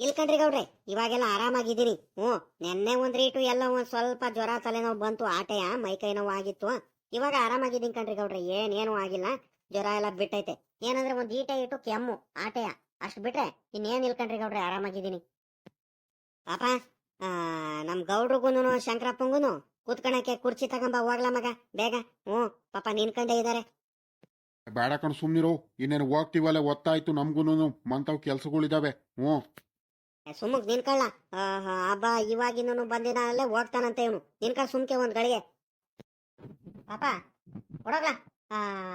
ಇಲ್ಕಂಡ್ರಿ ಗೌಡ್ರೆ, ಇವಾಗೆಲ್ಲ ಆರಾಮಾಗಿದ್ದೀರಿ. ಹ್ಞೂ, ನೆನ್ನೆ ಒಂದ್ ರೀಟು ಎಲ್ಲ ಒಂದ್ ಸ್ವಲ್ಪ ಜ್ವರ ತಲೆನೋವು ಬಂತು, ಆಟೆಯ, ಮೈ ಕೈ ನೋವು ಆಗಿತ್ತು. ಇವಾಗ ಆರಾಮಾಗಿದ್ದೀನಿ ಕಣ್ರಿ ಗೌಡ್ರೆ ಏನೇನು ಆಗಿಲ್ಲ. ಜ್ವರ ಎಲ್ಲ ಬಿಟ್ಟೈತೆ. ಏನಂದ್ರೆ ಒಂದ್ ಈಟೆ ಇಟ್ಟು ಕೆಮ್ಮು, ಆಟೆಯ. ಅಷ್ಟ್ ಬಿಟ್ರೆ ಇನ್ನೇನ್ ಇಲ್ಕಂಡ್ರಿ ಗೌಡ್ರಿ ಆರಾಮಾಗಿದ್ದೀನಿ. ಪಾಪ ಆ, ನಮ್ ಗೌಡ್ರಿಗೂನು ಶಂಕರಪ್ಪಂಗೂನು ಕೂತ್ಕೊಳಕ್ಕೆ ಕುರ್ಚಿ ತಗೊಂಬ ಹೋಗ್ಲಾ ಮಗ ಬೇಗ. ಹ್ಞೂ ಪಾಪ ನಿನ್ಕಂಡೆ ಇದ್ದಾರೆ ಬೇಡ ಕಣ್ ಸುಮ್ನಿರು. ಇನ್ನೇನು ಹೋಗ್ತೀವಲ್ಲ ಒತ್ತಾಯ್ತು ನಮ್ಗೂನು ಮಂತವ್ ಕೆಲ್ಸಗಳಿದಾವೆ. ಹ್ಞೂ. ಸುಮ್ಮಕ್ ನಿನ್ಕಳ್ಳ ಹಬ್ಬ ಇವಾಗಿನೂ ಬಂದಿನ ಅಲ್ಲೇ ಹೋಗ್ತಾನಂತ ಇವನು. ನಿನ್ಕ ಸುಮ್ಕೆ ಒಂದ್ ಗಳಿಗೆ. ಪಾಪ ಹೊಡಗ್ಲ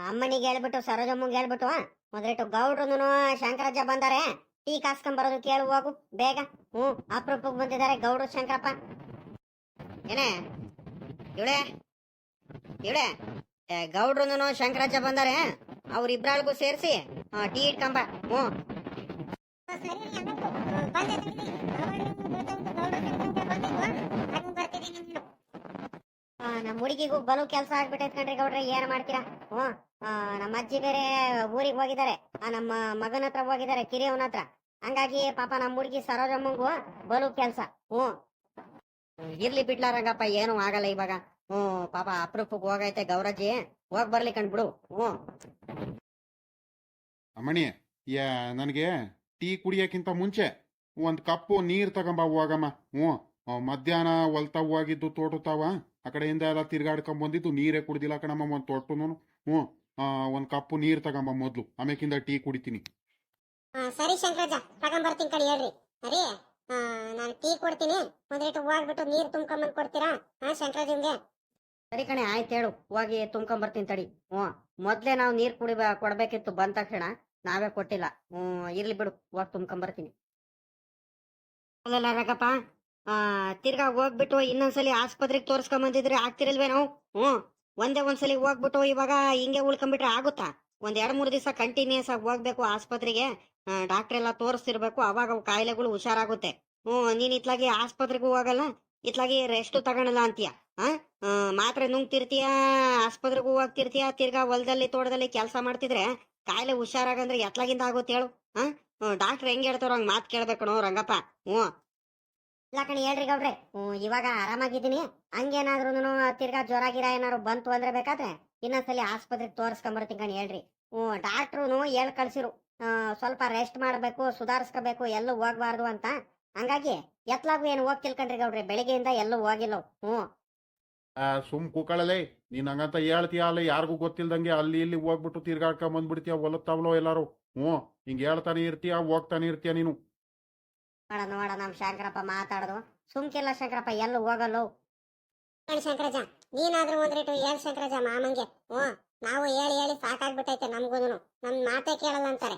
ಅಮ್ಮನಿಗೆ ಹೇಳ್ಬಿಟ್ಟು ಸರೋಜಮ್ಮಂಗೆ ಹೇಳ್ಬಿಟ್ಟು ಮೊದಲಿಟ್ಟು ಗೌಡ್ರು ಶಂಕರಜ್ಜ ಬಂದಾರೆ. ಟೀ ಕಾಸ್ಕೊಂಡ್ ಬರೋದು ಕೇಳು ಹೋಗು, ಬೇಗ. ಹ್ಞೂ, ಅಪ್ರೂಪಕ್ಕೆ ಬಂದಿದ್ದಾರೆ ಗೌಡ್ರು ಶಂಕರಪ್ಪ. ಏನೇ, ಇವಳೆ ಇವಳೆ ಗೌಡ್ರು ಶಂಕರಜ್ಜ ಬಂದಾರೆ. ಅವ್ರಿಬ್ರಾಳ್ಗೂ ಸೇರಿಸಿ ಟೀ ಇಟ್ಕೊಂಬ ಹ್ಞೂ. ಹುಡುಗಿಗೂ ಬಲು ಕೆಲಸ ಆಗ್ಬಿಟ್ಟೈತ್ ಕಣ್ರಿ ಗೌಡ್ರೆ, ಏನ್ ಮಾಡ್ತೀರಾ? ಹ್ಞೂ ನಮ್ಮ ಅಜ್ಜಿ ಬೇರೆ ಊರಿಗೆ ಹೋಗಿದ್ದಾರೆ. ನಮ್ಮ ಮಗನ ಹತ್ರ ಹೋಗಿದ್ದಾರೆ, ಕಿರಿಯವನ ಹತ್ರ. ಹಂಗಾಗಿ ಪಾಪ ನಮ್ಮ ಹುಡುಗಿ ಸರೋಜಮ್ಮಂಗೂ ಬಲು ಕೆಲಸ. ಹ್ಮ್. ಇರ್ಲಿ ಬಿಡ್ಲಾ ರಂಗಪ್ಪ, ಏನು ಆಗಲ್ಲ ಇವಾಗ. ಹ್ಮ್, ಪಾಪ ಅಪ್ರೂಪಕ್ಕೆ ಹೋಗೈತೆ ಗೌರಜ್ಜಿ. ಹೋಗ್ ಬರ್ಲಿ ಕಣ್ಬಿಡು ಹ್ಞೂ ಅಮ್ಮಣಿ ನನಗೆ ಟೀ ಕುಡಿಯೋಕ್ಕಿಂತ ಮುಂಚೆ ಒಂದು ಕಪ್ಪು ನೀರು ತಗೊಂಬ ಹೋಗಮ್ಮ. ಹ್ಮ್, ಮಧ್ಯಾಹ್ನ ಹೊಲ್ತಾವ್ ಹೋಗಿದ್ದು ತೋಟತಾವ. ಆ ಕಡೆಯಿಂದ ಎಲ್ಲ ತಿರ್ಗಾಡ್ಕೊಂಡ್ ಬಂದಿದ್ದು ನೀರೇ ಕುಡ್ದಿಲ್ಲ ಕಣಮ್ಮ ಒಂದು ತೊಟ್ಟುನು. ಹ್ಞೂ ಒಂದು ಕಪ್ಪು ನೀರು ತಗೊಂಬ ಮೊದಲು ಆಮೇಕಿಂದ ಟೀ ಕುಡಿತೀನಿ. ಆ, ಸರಿ ಶಂಕರಜ ತಗೊಂಬರ್ತೀನಿ ಕಡಿ ಹೇಳ್ರಿ. ಸರಿ? ನಾನು ಟೀ ಕೊಡ್ತೀನಿ ಒಂದ್ ಹೋಗ್ಬಿಟ್ಟು ನೀರು ತುಂಬ್ಕೊಂಬಂದು ಕೊಡ್ತೀರಾ? ಹಾ ನಿಮಗೆ? ಸರಿ ಕಣೆ ಆಯ್ತು ಹೇಳು ಹೋಗಿ ತುಂಬ್ಕೊಂಬರ್ತೀನಿ ತಡಿ. ಹ್ಞೂ ಮೊದ್ಲೇ ನಾವು ನೀರು ಕುಡಿ ಕೊಡಬೇಕಿತ್ತು ಬಂದ ತಕ್ಷಣ ನಾವೇ ಕೊಟ್ಟಿಲ್ಲ. ಹ್ಞೂ ಇರ್ಲಿ ಬಿಡು ಹೋಗಿ ತುಂಬ್ಕೊಂಬರ್ತೀನಿ ಅಲ್ಲಲ್ಲ ರಗಪ್ಪ? ತಿರ್ಗಾ ಹೋಗ್ಬಿಟ್ಟು ಇನ್ನೊಂದ್ಸಲಿ ಆಸ್ಪತ್ರೆಗೆ ತೋರಿಸ್ಕೊಂಬಂದಿದ್ರೆ ಆಗ್ತಿರಲ್ವೇನೋ ಹ್ಞೂ. ಒಂದೇ ಒಂದ್ಸಲಿ ಹೋಗ್ಬಿಟ್ಟು ಇವಾಗ ಹಿಂಗೆ ಉಳ್ಕೊಂಡ್ಬಿಟ್ರೆ ಆಗುತ್ತಾ? ಒಂದ್ ಎರಡ್ ಮೂರು ದಿವಸ ಕಂಟಿನ್ಯೂಸ್ ಆಗಿ ಹೋಗ್ಬೇಕು ಆಸ್ಪತ್ರೆಗೆ. ಡಾಕ್ಟರ್ ಎಲ್ಲ ತೋರಿಸ್ತಿರ್ಬೇಕು ಅವಾಗ ಅವು ಕಾಯಿಲೆಗಳು ಹುಷಾರಾಗುತ್ತೆ. ಹ್ಞೂ ನೀನ್ ಇತ್ಲಾಗಿ ಆಸ್ಪತ್ರೆಗೂ ಹೋಗಲ್ಲ ಇತ್ಲಾಗಿ ರೆಸ್ಟ್ ತಗೊಳಲ್ಲ ಅಂತೀಯ? ಆ? ಆ, ಮಾತ್ರೆ ನುಂಗ್ತಿರ್ತೀಯ? ಆಸ್ಪತ್ರೆಗೂ ಹೋಗ್ತಿರ್ತೀಯ? ತಿರ್ಗಾ ಹೊಲದಲ್ಲಿ ತೋಟದಲ್ಲಿ ಕೆಲಸ ಮಾಡ್ತಿದ್ರೆ ಕಾಯಿಲೆ ಹುಷಾರಾಗಂದ್ರೆ ಎತ್ಲಾಗಿಂದ ಆಗುತ್ತೆ ಹೇಳು. ಹಾ ಡಾಕ್ಟರ್ ಹೆಂಗ್ ಹೇಳ್ತಾರೋ ಹಂಗ್ ಮಾತು ಕೇಳ್ಬೇಕು ರಂಗಪ್ಪ. ಹ್ಞೂ. ಇಲ್ಲ ಕಣಿ ಹೇಳ್ರಿ ಗೌಡ್ರೆ. ಹ್ಮ್, ಇವಾಗ ಆರಾಮಾಗಿದ್ದೀನಿ. ಹಂಗೇನಾದ್ರೂ ತಿರ್ಗಾ ಜ್ವರ ಗಿರ ಏನಾದ್ರು ಬಂತು ಅಂದ್ರೆ ಬೇಕಾದ್ರೆ ಇನ್ನೊಂದ್ಸಲಿ ಆಸ್ಪತ್ರೆಗೆ ತೋರಿಸ್ಕೊಂಬರ್ತೀನಿ ಕಣಿ ಹೇಳ್ರಿ. ಹ್ಞೂ ಡಾಕ್ಟ್ರುನು ಹೇಳ್ ಕಳ್ಸಿರು. ಸ್ವಲ್ಪ ರೆಸ್ಟ್ ಮಾಡಬೇಕು ಸುಧಾರಿಸ್ಕೋಬೇಕು ಎಲ್ಲೂ ಹೋಗ್ಬಾರ್ದು ಅಂತ. ಹಂಗಾಗಿ ಎತ್ಲಾಗು ಏನು ಹೋಗ್ತಿಲ್ ಕಣ್ರಿ ಗೌಡ್ರಿ ಬೆಳಿಗ್ಗೆಯಿಂದ ಎಲ್ಲೂ ಹೋಗಿಲ್ಲ. ಹ್ಞೂ ಸುಮ್ ಕೂಕಳಲೆ ನೀನ್ ಹಂಗಂತ ಹೇಳ್ತೀಯ ಅಲ್ಲ ಯಾರಿಗೂ ಗೊತ್ತಿಲ್ದಂಗೆ ಅಲ್ಲಿ ಇಲ್ಲಿ ಹೋಗ್ಬಿಟ್ಟು ತಿರ್ಗಾಡ್ಕೊಂಡ್ ಬಂದ್ಬಿಡ್ತೀಯ ಹೊಲತ್ತಾವ್ಲೋ ಎಲ್ಲಾರು. ಹ್ಞೂ ಹಿಂಗ್ ಹೇಳ್ತಾನೆ ಇರ್ತೀಯ ಹೋಗ್ತಾನೆ ಇರ್ತೀಯ ನೀನು. ನೋಡ ನೋಡ ನಮ್ ಶಂಕರಪ್ಪ ಮಾತಾಡೋದು. ಸುಮ್ಕಿಲ್ಲ ಶಂಕರಪ್ಪ, ಎಲ್ಲೂ ಹೋಗಲ್ಲೋ. ಶಂಕರಜ ನೀನಾದ್ರೂ ಒಂದ್ ರೇಟು ಹೇಳ್ ಶಂಕರಜ ಮಾಮಂಗೆ. ಓ ನಾವು ಹೇಳಿ ಹೇಳಿ ಸಾಕಾಗ್ಬಿಟ್ಟೈತೆ ನಮ್ಗೂನು ನಮ್ ಮಾತೇ ಕೇಳಲ್ಲ ಅಂತಾರೆ.